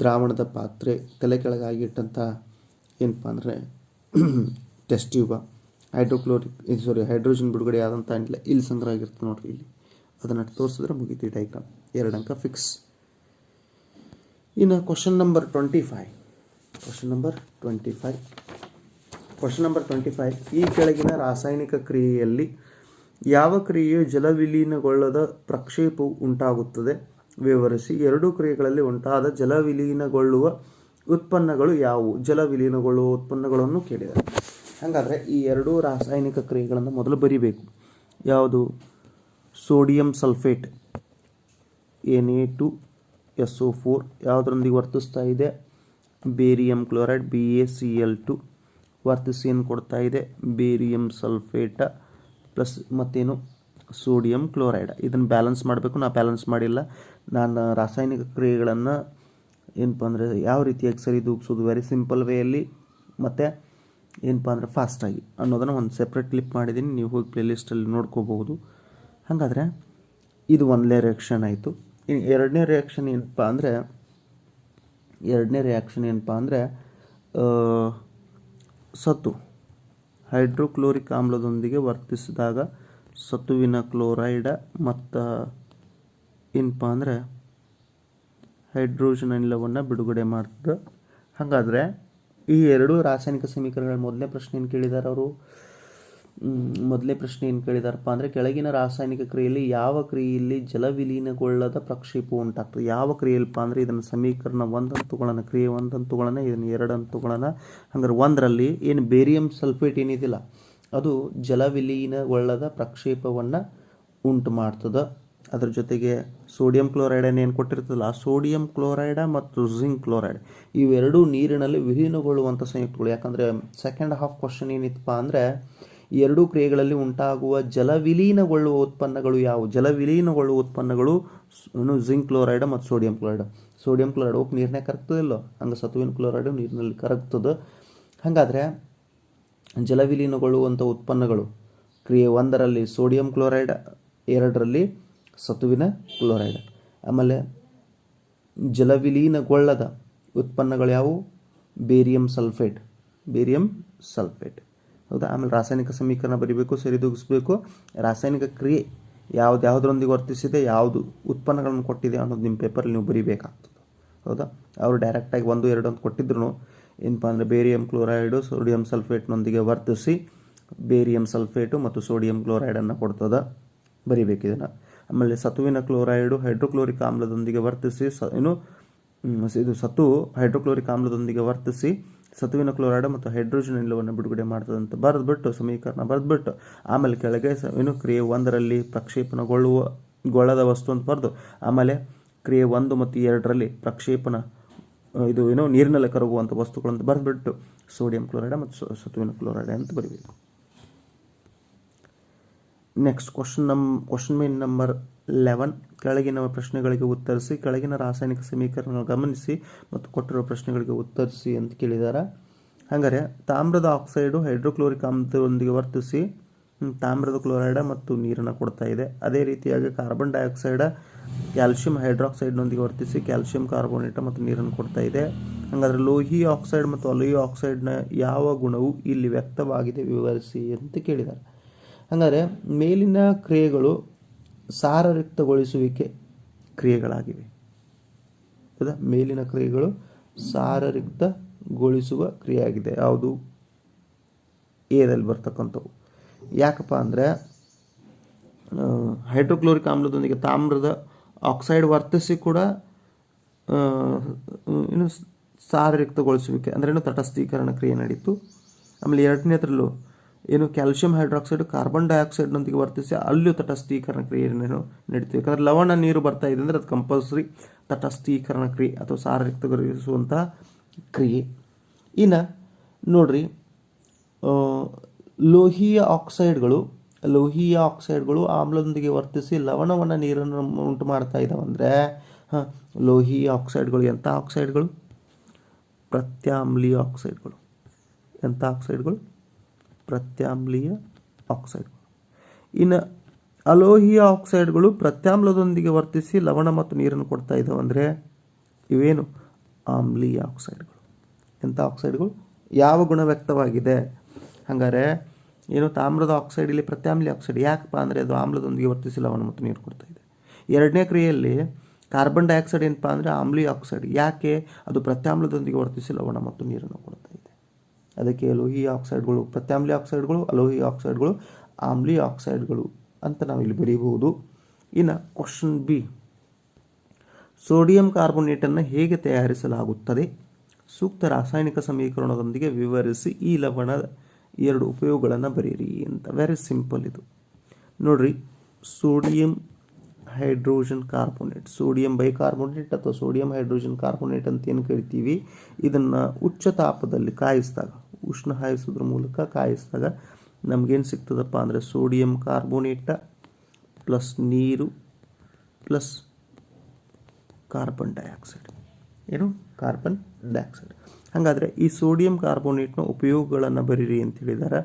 A: ದ್ರಾವಣದ ಪಾತ್ರೆ, ತಲೆ ಕೆಳಗಾಗಿಟ್ಟಂಥ ಏನಪ್ಪ ಅಂದರೆ ಟೆಸ್ಟ್ ಹೈಡ್ರೋಕ್ಲೋರಿಕ್ ಇದು ಸಾರಿ ಹೈಡ್ರೋಜನ್ ಬಿಡುಗಡೆ ಆದಂಥ ಇಲ್ಲ ಇಲ್ಲಿ ಸಂಗ್ರಹ ಆಗಿರ್ತದೆ ನೋಡಿರಿ ಇಲ್ಲಿ. ಅದನ್ನು ತೋರಿಸಿದ್ರೆ ಮುಗೀತಿ ಡೈಗ್ರಾಮ್ ಎರಡು ಅಂಕ ಫಿಕ್ಸ್ ಇನ್ನು question number twenty five question number twenty five question number twenty five ಈ ಕೆಳಗಿನ ರಾಸಾಯನಿಕ ಕ್ರಿಯೆಯಲ್ಲಿ ಯಾವ ಕ್ರಿಯೆಯು ಜಲವಿಲೀನಗೊಳ್ಳದ ಪ್ರಕ್ಷೇಪವು ಉಂಟಾಗುತ್ತದೆ? ವಿವರಿಸಿ. ಎರಡೂ ಕ್ರಿಯೆಗಳಲ್ಲಿ ಉಂಟಾದ ಜಲವಿಲೀನಗೊಳ್ಳುವ ಉತ್ಪನ್ನಗಳು ಯಾವುವು? ಜಲವಿಲೀನಗೊಳ್ಳುವ ಉತ್ಪನ್ನಗಳನ್ನು ಕೇಳಿದ್ದಾರೆ ಹಾಗಾದರೆ ಈ ಎರಡೂ ರಾಸಾಯನಿಕ ಕ್ರಿಯೆಗಳನ್ನು ಮೊದಲು ಬರಿಬೇಕು. ಯಾವುದು? Sodium sulphate, N A two S O four ಯಾವುದರೊಂದಿಗೆ ವರ್ತಿಸ್ತಾ ಇದೆ? Barium chloride, B A C L two ವರ್ತಿಸಿ ಏನು ಕೊಡ್ತಾ ಇದೆ? ಬೇರಿಯಂ ಸಲ್ಫೇಟ ಪ್ಲಸ್ ಮತ್ತೇನು? Sodium chloride. ಇದನ್ನು ಬ್ಯಾಲೆನ್ಸ್ ಮಾಡಬೇಕು. ನಾ ಬ್ಯಾಲೆನ್ಸ್ ಮಾಡಿಲ್ಲ. ನಾನು ರಾಸಾಯನಿಕ ಕ್ರಿಯೆಗಳನ್ನು ಏನಪ್ಪ ಅಂದರೆ ಯಾವ ರೀತಿಯಾಗಿ ಸರಿದೂಗಿಸೋದು ವೆರಿ ಸಿಂಪಲ್ ವೇಯಲ್ಲಿ ಮತ್ತು ಏನಪ್ಪ ಅಂದರೆ ಫಾಸ್ಟಾಗಿ ಅನ್ನೋದನ್ನು ಒಂದು ಸೆಪ್ರೇಟ್ ಕ್ಲಿಪ್ ಮಾಡಿದ್ದೀನಿ. ನೀವು ಹೋಗಿ ಪ್ಲೇಲಿಸ್ಟಲ್ಲಿ ನೋಡ್ಕೋಬಹುದು. ಹಾಗಾದರೆ ಇದು ಒಂದನೇ ರಿಯಾಕ್ಷನ್ ಆಯಿತು. ಎರಡನೇ ರಿಯಾಕ್ಷನ್ ಏನಪ್ಪ ಅಂದರೆ, ಎರಡನೇ ರಿಯಾಕ್ಷನ್ ಏನಪ್ಪ ಅಂದರೆ ಸತ್ತು. ಹೈಡ್ರೋಕ್ಲೋರಿಕ್ ಆಮ್ಲದೊಂದಿಗೆ ವರ್ತಿಸಿದಾಗ ಸತುವಿನ ಕ್ಲೋರೈಡ ಮತ್ತು ಏನಪ್ಪ ಅಂದರೆ ಹೈಡ್ರೋಜನ್ ಅನಿಲವನ್ನು ಬಿಡುಗಡೆ ಮಾಡ್ತದೆ. ಹಾಗಾದರೆ ಈ ಎರಡು ರಾಸಾಯನಿಕ ಸಮೀಕರಣಗಳ ಮೊದಲನೇ ಪ್ರಶ್ನೆ ಏನು ಕೇಳಿದ್ದಾರೆ ಅವರು. ಮೊದಲನೇ ಪ್ರಶ್ನೆ ಏನು ಕೇಳಿದಾರಪ್ಪ ಅಂದರೆ, ಕೆಳಗಿನ ರಾಸಾಯನಿಕ ಕ್ರಿಯೆಯಲ್ಲಿ ಯಾವ ಕ್ರಿಯೆಯಲ್ಲಿ ಜಲವಿಲೀನಗೊಳ್ಳದ ಪ್ರಕ್ಷೇಪ ಉಂಟಾಗ್ತದೆ? ಯಾವ ಕ್ರಿಯೆಯಲ್ಲಪ್ಪ ಅಂದರೆ, ಇದನ್ನು ಸಮೀಕರಣ ಒಂದು ಕ್ರಿಯೆ ಒಂದು ಇದನ್ನು ಎರಡು ಹಂಗಾರೆ ಒಂದರಲ್ಲಿ ಏನು ಬೇರಿಯಂ ಸಲ್ಫೇಟ್ ಏನಿದಿಲ್ಲ, ಅದು ಜಲವಿಲೀನಗೊಳ್ಳದ ಪ್ರಕ್ಷೇಪವನ್ನು ಉಂಟು ಮಾಡ್ತದೆ. ಅದ್ರ ಜೊತೆಗೆ ಸೋಡಿಯಂ ಕ್ಲೋರೈಡನ್ನು ಏನು ಕೊಟ್ಟಿರ್ತದಲ್ಲ ಸೋಡಿಯಂ ಕ್ಲೋರೈಡ ಮತ್ತು ಜಿಂಕ್ ಕ್ಲೋರೈಡ್, ಇವೆರಡೂ ನೀರಿನಲ್ಲಿ ವಿಲೀನಗೊಳ್ಳುವಂಥ ಸಂಯುಕ್ತಗಳು. ಯಾಕಂದರೆ ಸೆಕೆಂಡ್ ಹಾಫ್ ಕ್ವಶನ್ ಏನಿತ್ತಪ್ಪ ಅಂದರೆ ಈ ಎರಡೂ ಕ್ರಿಯೆಗಳಲ್ಲಿ ಉಂಟಾಗುವ ಜಲವಿಲೀನಗೊಳ್ಳುವ ಉತ್ಪನ್ನಗಳು ಯಾವುವು? ಜಲವಿಲೀನಗೊಳ್ಳುವ ಉತ್ಪನ್ನಗಳು ಜಿಂಕ್ ಕ್ಲೋರೈಡ್ ಮತ್ತು ಸೋಡಿಯಂ ಕ್ಲೋರೈಡ್. ಸೋಡಿಯಂ ಕ್ಲೋರೈಡ್ ಹೋಗಿ ನೀರಿನಾಗ ಕರಗ್ತದಿಲ್ಲೋ ಹಂಗೆ ಸತುವಿನ ಕ್ಲೋರೈಡ್ ನೀರಿನಲ್ಲಿ ಕರಗ್ತದೆ. ಹಾಗಾದರೆ ಜಲವಿಲೀನಗೊಳ್ಳುವಂಥ ಉತ್ಪನ್ನಗಳು ಕ್ರಿಯೆ ಒಂದರಲ್ಲಿ ಸೋಡಿಯಂ ಕ್ಲೋರೈಡ್, ಎರಡರಲ್ಲಿ ಸತುವಿನ ಕ್ಲೋರೈಡ್. ಆಮೇಲೆ ಜಲವಿಲೀನಗೊಳ್ಳದ ಉತ್ಪನ್ನಗಳು ಯಾವುವು? Barium sulphate. Barium sulphate. ಹೌದಾ? ಆಮೇಲೆ ರಾಸಾಯನಿಕ ಸಮೀಕರಣ ಬರಿಬೇಕು, ಸರಿದೂಗಿಸ್ಬೇಕು. ರಾಸಾಯನಿಕ ಕ್ರಿಯೆ ಯಾವ್ದು, ಯಾವುದರೊಂದಿಗೆ ವರ್ತಿಸಿದೆ, ಯಾವುದು ಉತ್ಪನ್ನಗಳನ್ನು ಕೊಟ್ಟಿದೆ ಅನ್ನೋದು ನಿಮ್ಮ ಪೇಪರಲ್ಲಿ ನೀವು ಬರಿಬೇಕಾಗ್ತದೆ. ಹೌದಾ? ಅವರು ಡೈರೆಕ್ಟಾಗಿ ಒಂದು, ಎರಡು ಅಂತ ಕೊಟ್ಟಿದ್ರು ಏನಪ್ಪ ಅಂದರೆ ಬೇರಿಯಂ ಕ್ಲೋರೈಡು ಸೋಡಿಯಂ ಸಲ್ಫೇಟ್ನೊಂದಿಗೆ ವರ್ತಿಸಿ ಬೇರಿಯಂ ಸಲ್ಫೇಟು ಮತ್ತು ಸೋಡಿಯಂ ಕ್ಲೋರೈಡನ್ನು ಕೊಡ್ತದೆ. ಬರಿಬೇಕು ಇದನ್ನು. ಆಮೇಲೆ ಸತುವಿನ ಕ್ಲೋರೈಡು ಹೈಡ್ರೋಕ್ಲೋರಿಕ್ ಆಮ್ಲದೊಂದಿಗೆ ವರ್ತಿಸಿ ಸ, ಏನು ಇದು ಸತು ಹೈಡ್ರೋಕ್ಲೋರಿಕ್ ಆಮ್ಲದೊಂದಿಗೆ ವರ್ತಿಸಿ ಸತುವಿನ ಕ್ಲೋರೈಡ್ ಮತ್ತು ಹೈಡ್ರೋಜನ್ ಅನಿಲವನ್ನು ಬಿಡುಗಡೆ ಮಾಡ್ತದೆ ಅಂತ ಬರೆದ್ಬಿಟ್ಟು, ಸಮೀಕರಣ ಬರೆದ್ಬಿಟ್ಟು, ಆಮೇಲೆ ಕೆಳಗೆ ಏನು ಕ್ರಿಯೆ ಒಂದರಲ್ಲಿ ಪ್ರಕ್ಷೇಪಣಗೊಳ್ಳುವ ಗೊಳ್ಳದ ವಸ್ತು ಅಂತ ಬರೆದು, ಆಮೇಲೆ ಕ್ರಿಯೆ ಒಂದು ಮತ್ತು ಎರಡರಲ್ಲಿ ಪ್ರಕ್ಷೇಪಣ ಇದು ಏನೋ ನೀರಿನಲ್ಲಿ ಕರಗುವಂಥ ವಸ್ತುಗಳಂತ ಬರೆದ್ಬಿಟ್ಟು, ಸೋಡಿಯಂ ಕ್ಲೋರೈಡ್ ಮತ್ತು ಸತುವಿನ ಕ್ಲೋರೈಡ್ ಅಂತ ಬರೀಬೇಕು. ನೆಕ್ಸ್ಟ್ ಕ್ವಶನ್ ನಮ್ ಕ್ವಶನ್ ಮೇನ್ ನಂಬರ್ ಲೆವೆನ್ ಕೆಳಗಿನ ಪ್ರಶ್ನೆಗಳಿಗೆ ಉತ್ತರಿಸಿ, ಕೆಳಗಿನ ರಾಸಾಯನಿಕ ಸಮೀಕರಣ ಗಮನಿಸಿ ಮತ್ತು ಕೊಟ್ಟಿರುವ ಪ್ರಶ್ನೆಗಳಿಗೆ ಉತ್ತರಿಸಿ ಅಂತ ಕೇಳಿದ್ದಾರೆ ಹಾಗಾದರೆ ತಾಮ್ರದ ಆಕ್ಸೈಡು ಹೈಡ್ರೋಕ್ಲೋರಿಕ್ ಆಮ್ಲದೊಂದಿಗೆ ವರ್ತಿಸಿ ತಾಮ್ರದ ಕ್ಲೋರೈಡ್ ಮತ್ತು ನೀರನ್ನು ಕೊಡ್ತಾ ಇದೆ. ಅದೇ ರೀತಿಯಾಗಿ ಕಾರ್ಬನ್ ಡೈಆಕ್ಸೈಡ ಕ್ಯಾಲ್ಸಿಯಂ ಹೈಡ್ರಾಕ್ಸೈಡ್ನೊಂದಿಗೆ ವರ್ತಿಸಿ ಕ್ಯಾಲ್ಸಿಯಂ ಕಾರ್ಬೋನೇಟ ಮತ್ತು ನೀರನ್ನು ಕೊಡ್ತಾ ಇದೆ. ಹಾಗಾದರೆ ಲೋಹಿ ಆಕ್ಸೈಡ್ ಮತ್ತು ಅಲೋಹಿ ಆಕ್ಸೈಡ್ನ ಯಾವ ಗುಣವು ಇಲ್ಲಿ ವ್ಯಕ್ತವಾಗಿದೆ ವಿವರಿಸಿ ಅಂತ ಕೇಳಿದ್ದಾರೆ ಹಾಗಾದರೆ ಮೇಲಿನ ಕ್ರಿಯೆಗಳು ಸಾರರಿಕ್ತಗೊಳಿಸುವಿಕೆ ಕ್ರಿಯೆಗಳಾಗಿವೆ. ಹೌದಾ ಮೇಲಿನ ಕ್ರಿಯೆಗಳು ಸಾರರಿಕ್ತಗೊಳಿಸುವ ಕ್ರಿಯೆಯಾಗಿದೆ. ಯಾವುದು? ಏರಲ್ಲಿ ಬರ್ತಕ್ಕಂಥವು. ಯಾಕಪ್ಪ ಅಂದರೆ ಹೈಡ್ರೋಕ್ಲೋರಿಕ್ ಆಮ್ಲದೊಂದಿಗೆ ತಾಮ್ರದ ಆಕ್ಸೈಡ್ ವರ್ತಿಸಿ ಕೂಡ ಇನ್ನು ಸಾರರಿಕ್ತಗೊಳಿಸುವಿಕೆ ಅಂದ್ರೇನು ತಟಸ್ಥೀಕರಣ ಕ್ರಿಯೆ ನಡೀತು. ಆಮೇಲೆ ಎರಡನೇದ್ರಲ್ಲೂ ಏನು ಕ್ಯಾಲ್ಸಿಯಂ ಹೈಡ್ರಾಕ್ಸೈಡ್, ಕಾರ್ಬನ್ ಡೈಆಕ್ಸೈಡ್ನೊಂದಿಗೆ ವರ್ತಿಸಿ ಅಲ್ಲಿಯೂ ತಟಸ್ಥೀಕರಣ ಕ್ರಿಯೆಯನ್ನು ಏನು ಯಾಕಂದರೆ ಲವಣ ನೀರು ಬರ್ತಾ ಇದೆ ಅಂದರೆ ಅದು ಕಂಪಲ್ಸರಿ ತಟಸ್ಥೀಕರಣ ಕ್ರಿಯೆ ಅಥವಾ ಸಾರಕ್ತಗೊಳಿಸುವಂಥ ಕ್ರಿಯೆ. ಇನ್ನು ನೋಡ್ರಿ ಲೋಹೀಯ ಆಕ್ಸೈಡ್ಗಳು ಲೋಹೀಯ ಆಕ್ಸೈಡ್ಗಳು ಆಮ್ಲದೊಂದಿಗೆ ವರ್ತಿಸಿ ಲವಣವನ್ನು ನೀರನ್ನು ಉಂಟು ಮಾಡ್ತಾ ಇದ್ದಾವಂದರೆ ಹಾಂ, ಲೋಹೀಯ ಆಕ್ಸೈಡ್ಗಳು, ಎಂಥ ಆಕ್ಸೈಡ್ಗಳು? ಪ್ರತ್ಯಾಮ್ಲೀಯ ಆಕ್ಸೈಡ್ಗಳು. ಎಂಥ ಆಕ್ಸೈಡ್ಗಳು? ಪ್ರತ್ಯಾಮ್ಲೀಯ ಆಕ್ಸೈಡ್ಗಳು ಇನ್ನು ಅಲೋಹೀಯ ಆಕ್ಸೈಡ್ಗಳು ಪ್ರತ್ಯಾಮ್ಲದೊಂದಿಗೆ ವರ್ತಿಸಿ ಲವಣ ಮತ್ತು ನೀರನ್ನು ಕೊಡ್ತಾ ಇದ್ದಾವಂದರೆ ಇವೇನು? ಆಮ್ಲೀಯ ಆಕ್ಸೈಡ್ಗಳು. ಎಂಥ ಆಕ್ಸೈಡ್ಗಳು? ಯಾವ ಗುಣ ವ್ಯಕ್ತವಾಗಿದೆ? ಹಾಗಾದರೆ ಏನು ತಾಮ್ರದ ಆಕ್ಸೈಡ್ ಇಲ್ಲಿ ಪ್ರತ್ಯಾಮ್ಲೀಯ ಆಕ್ಸೈಡ್ ಯಾಕಪ್ಪ ಅಂದರೆ ಅದು ಆಮ್ಲದೊಂದಿಗೆ ವರ್ತಿಸಿ ಲವಣ ಮತ್ತು ನೀರು ಕೊಡ್ತಾ ಇದೆ. ಎರಡನೇ ಕ್ರಿಯೆಯಲ್ಲಿ ಕಾರ್ಬನ್ ಡೈಆಕ್ಸೈಡ್ ಏನಪ್ಪ ಅಂದರೆ ಆಮ್ಲೀಯ ಆಕ್ಸೈಡ್. ಯಾಕೆ? ಅದು ಪ್ರತ್ಯಾಮ್ಲದೊಂದಿಗೆ ವರ್ತಿಸಿ ಲವಣ ಮತ್ತು ನೀರನ್ನು ಕೊಡ್ತಾ ಇದೆ. ಅದಕ್ಕೆ ಲೋಹಿ ಆಕ್ಸೈಡ್ಗಳು ಪ್ರತ್ಯಾಮ್ಲಿ ಆಕ್ಸೈಡ್ಗಳು ಅಲೋಹಿ ಆಕ್ಸೈಡ್ಗಳು ಆಮ್ಲಿ ಆಕ್ಸೈಡ್ಗಳು ಅಂತ ನಾವು ಇಲ್ಲಿ ಬರೀಬಹುದು ಇನ್ನು ಕ್ವಶನ್ ಬಿ ಸೋಡಿಯಂ ಕಾರ್ಬೋನೇಟನ್ನು ಹೇಗೆ ತಯಾರಿಸಲಾಗುತ್ತದೆ? ಸೂಕ್ತ ರಾಸಾಯನಿಕ ಸಮೀಕರಣದೊಂದಿಗೆ ವಿವರಿಸಿ ಈ ಲವಣದ ಎರಡು ಉಪಯೋಗಗಳನ್ನು ಬರೀರಿ ಅಂತ. ವೆರಿ ಸಿಂಪಲ್ ಇದು. ನೋಡ್ರಿ, sodium hydrogen carbonate. Sodium bicarbonate ಅಥವಾ ಸೋಡಿಯಂ ಹೈಡ್ರೋಜನ್ ಕಾರ್ಬೋನೇಟ್ ಅಂತ ಏನು ಕರಿತೀವಿ? ಇದನ್ನು ಉಚ್ಚ ತಾಪದಲ್ಲಿ ಕಾಯಿಸಿದಾಗ. ಉಷ್ಣ ಹಾಯಿಸೋದ್ರ ಮೂಲಕ ಕಾಯಿಸಿದಾಗ ನಮಗೇನು ಸಿಗ್ತದಪ್ಪ ಅಂದರೆ ಸೋಡಿಯಂ ಕಾರ್ಬೋನೇಟ ಪ್ಲಸ್ ನೀರು ಪ್ಲಸ್ ಕಾರ್ಬನ್ ಡೈಆಕ್ಸೈಡ್. ಏನು? Carbon dioxide. ಹಾಗಾದರೆ ಈ ಸೋಡಿಯಂ ಕಾರ್ಬೋನೇಟ್ನ ಉಪಯೋಗಗಳನ್ನು ಬರೀರಿ ಅಂತ ಹೇಳಿದ್ದಾರೆ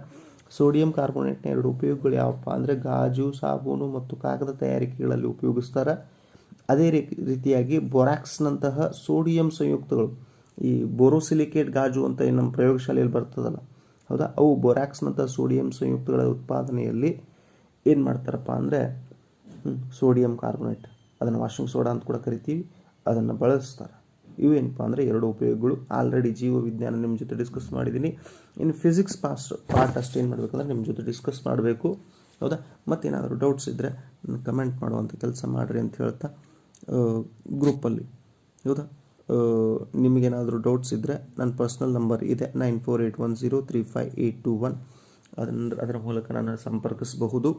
A: ಸೋಡಿಯಂ ಕಾರ್ಬೋನೇಟ್ನ ಎರಡು ಉಪಯೋಗಗಳು ಯಾವಪ್ಪ ಅಂದರೆ ಗಾಜು, ಸಾಬೂನು ಮತ್ತು ಕಾಗದ ತಯಾರಿಕೆಗಳಲ್ಲಿ ಉಪಯೋಗಿಸ್ತಾರೆ. ಅದೇ ರೀತಿಯಾಗಿ ಬೊರಾಕ್ಸ್ನಂತಹ ಸೋಡಿಯಂ ಸಂಯುಕ್ತಗಳು ಈ ಬೋರೋಸಿಲಿಕೇಟ್ ಗಾಜು ಅಂತ ಏನು ನಮ್ಮ ಪ್ರಯೋಗಶಾಲೆಯಲ್ಲಿ ಬರ್ತದಲ್ಲ, ಹೌದಾ? ಅವು ಬೊರಾಕ್ಸ್ನಂತಹ ಸೋಡಿಯಂ ಸಂಯುಕ್ತಗಳ ಉತ್ಪಾದನೆಯಲ್ಲಿ ಏನು ಮಾಡ್ತಾರಪ್ಪ ಅಂದರೆ ಸೋಡಿಯಂ ಕಾರ್ಬೋನೇಟ್. ಅದನ್ನು ವಾಷಿಂಗ್ ಸೋಡಾ ಅಂತ ಕೂಡ ಕರಿತೀವಿ, ಅದನ್ನು ಬಳಸ್ತಾರೆ. ಇವೇನಪ್ಪ ಅಂದರೆ ಎರಡು ಉಪಯೋಗಗಳು. ಆಲ್ರೆಡಿ ಜೀವ ವಿಜ್ಞಾನ ನಿಮ್ಮ ಜೊತೆ ಡಿಸ್ಕಸ್ ಮಾಡಿದ್ದೀನಿ ಇನ್ನು ಫಿಸಿಕ್ಸ್ ಪಾಸ್ಟ್ ಪಾರ್ಟ್ ಅಷ್ಟು ಏನು ಮಾಡಬೇಕಂದ್ರೆ ನಿಮ್ಮ ಜೊತೆ ಡಿಸ್ಕಸ್ ಮಾಡಬೇಕು, ಹೌದಾ? ಮತ್ತೇನಾದರೂ ಡೌಟ್ಸ್ ಇದ್ದರೆ ಕಮೆಂಟ್ ಮಾಡುವಂಥ ಕೆಲಸ ಮಾಡಿರಿ ಅಂತ ಹೇಳ್ತಾ ಗ್ರೂಪಲ್ಲಿ, ಹೌದಾ? ನಿಮಗೇನಾದರೂ ಡೌಟ್ಸ್ ಇದ್ದರೆ ನನ್ನ ಪರ್ಸ್ನಲ್ ನಂಬರ್ ಇದೆ nine four eight one zero three five eight two one ಅದನ್ನು ಅದರ ಮೂಲಕ ನಾನು ಸಂಪರ್ಕಿಸಬಹುದು.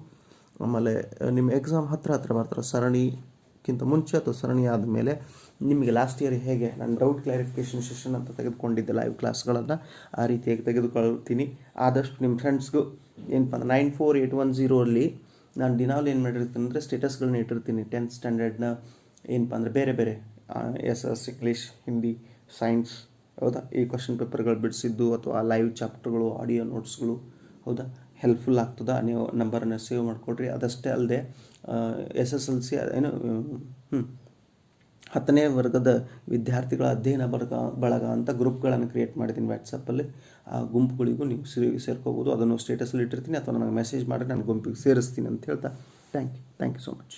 A: ಆಮೇಲೆ ನಿಮ್ಮ ಎಕ್ಸಾಮ್ ಹತ್ರ ಹತ್ರ ಬರ್ತಾರೆ ಸರಣಿಗಿಂತ ಮುಂಚೆ ಅಥವಾ ಸರಣಿ ಆದಮೇಲೆ ನಿಮಗೆ ಲಾಸ್ಟ್ ಇಯರ್ ಹೇಗೆ ನಾನು ಡೌಟ್ ಕ್ಲಾರಿಫಿಕೇಷನ್ ಸೆಷನ್ ಅಂತ ತೆಗೆದುಕೊಂಡಿದ್ದೆ ಲೈವ್ ಕ್ಲಾಸ್ಗಳನ್ನು ಆ ರೀತಿಯಾಗಿ ತೆಗೆದುಕೊಳ್ತೀನಿ. ಆದಷ್ಟು ನಿಮ್ಮ ಫ್ರೆಂಡ್ಸ್ಗೂ ಏನಪ್ಪ ಅಂದ್ರೆ ನೈನ್ ಫೋರ್ ಏಯ್ಟ್ ಒನ್ ಜೀರೋಲ್ಲಿ ನಾನು ದಿನಾಲು ಏನು ಮಾಡಿರ್ತೀನಿ ಅಂದರೆ ಸ್ಟೇಟಸ್ಗಳನ್ನ ಇಟ್ಟಿರ್ತೀನಿ. ಟೆಂತ್ ಸ್ಟ್ಯಾಂಡರ್ಡ್ನ ಏನಪ್ಪ ಅಂದರೆ ಬೇರೆ ಬೇರೆ S S, English, Hindi science ಹೌದಾ? ಈ ಕ್ವಶನ್ ಪೇಪರ್ಗಳು ಬಿಡಿಸಿದ್ದು ಅಥವಾ ಲೈವ್ ಚಾಪ್ಟರ್ಗಳು ಆಡಿಯೋ ನೋಟ್ಸ್ಗಳು ಹೌದಾ? ಹೆಲ್ಪ್ಫುಲ್ ಆಗ್ತದ? ನೀವು ನಂಬರನ್ನು ಸೇವ್ ಮಾಡಿಕೊಡ್ರಿ. ಅದಷ್ಟೇ ಅಲ್ಲದೆ ಎಸ್ ಎಸ್ ಎಲ್ ಸಿ ಏನು ಹತ್ತನೇ ವರ್ಗದ ವಿದ್ಯಾರ್ಥಿಗಳ ಅಧ್ಯಯನ ಬರಗ ಬಳಗ ಅಂತ ಗ್ರೂಪ್ಗಳನ್ನು ಕ್ರಿಯೇಟ್ ಮಾಡಿದ್ದೀನಿ ವ್ಯಾಟ್ಸಪ್ಪಲ್ಲಿ ಆ ಗುಂಪುಗಳಿಗೂ ನೀವು ಸೇರಿ, ಸೇರ್ಕೋಬೋದು. ಅದನ್ನು ಸ್ಟೇಟಸಲ್ಲಿ ಇಟ್ಟಿರ್ತೀನಿ. ಅಥವಾ ನನಗೆ ಮೆಸೇಜ್ ಮಾಡಿ ನಾನು ಗುಂಪಿಗೆ ಸೇರಿಸ್ತೀನಿ ಅಂತ ಹೇಳ್ತಾ. Thank you thank you so much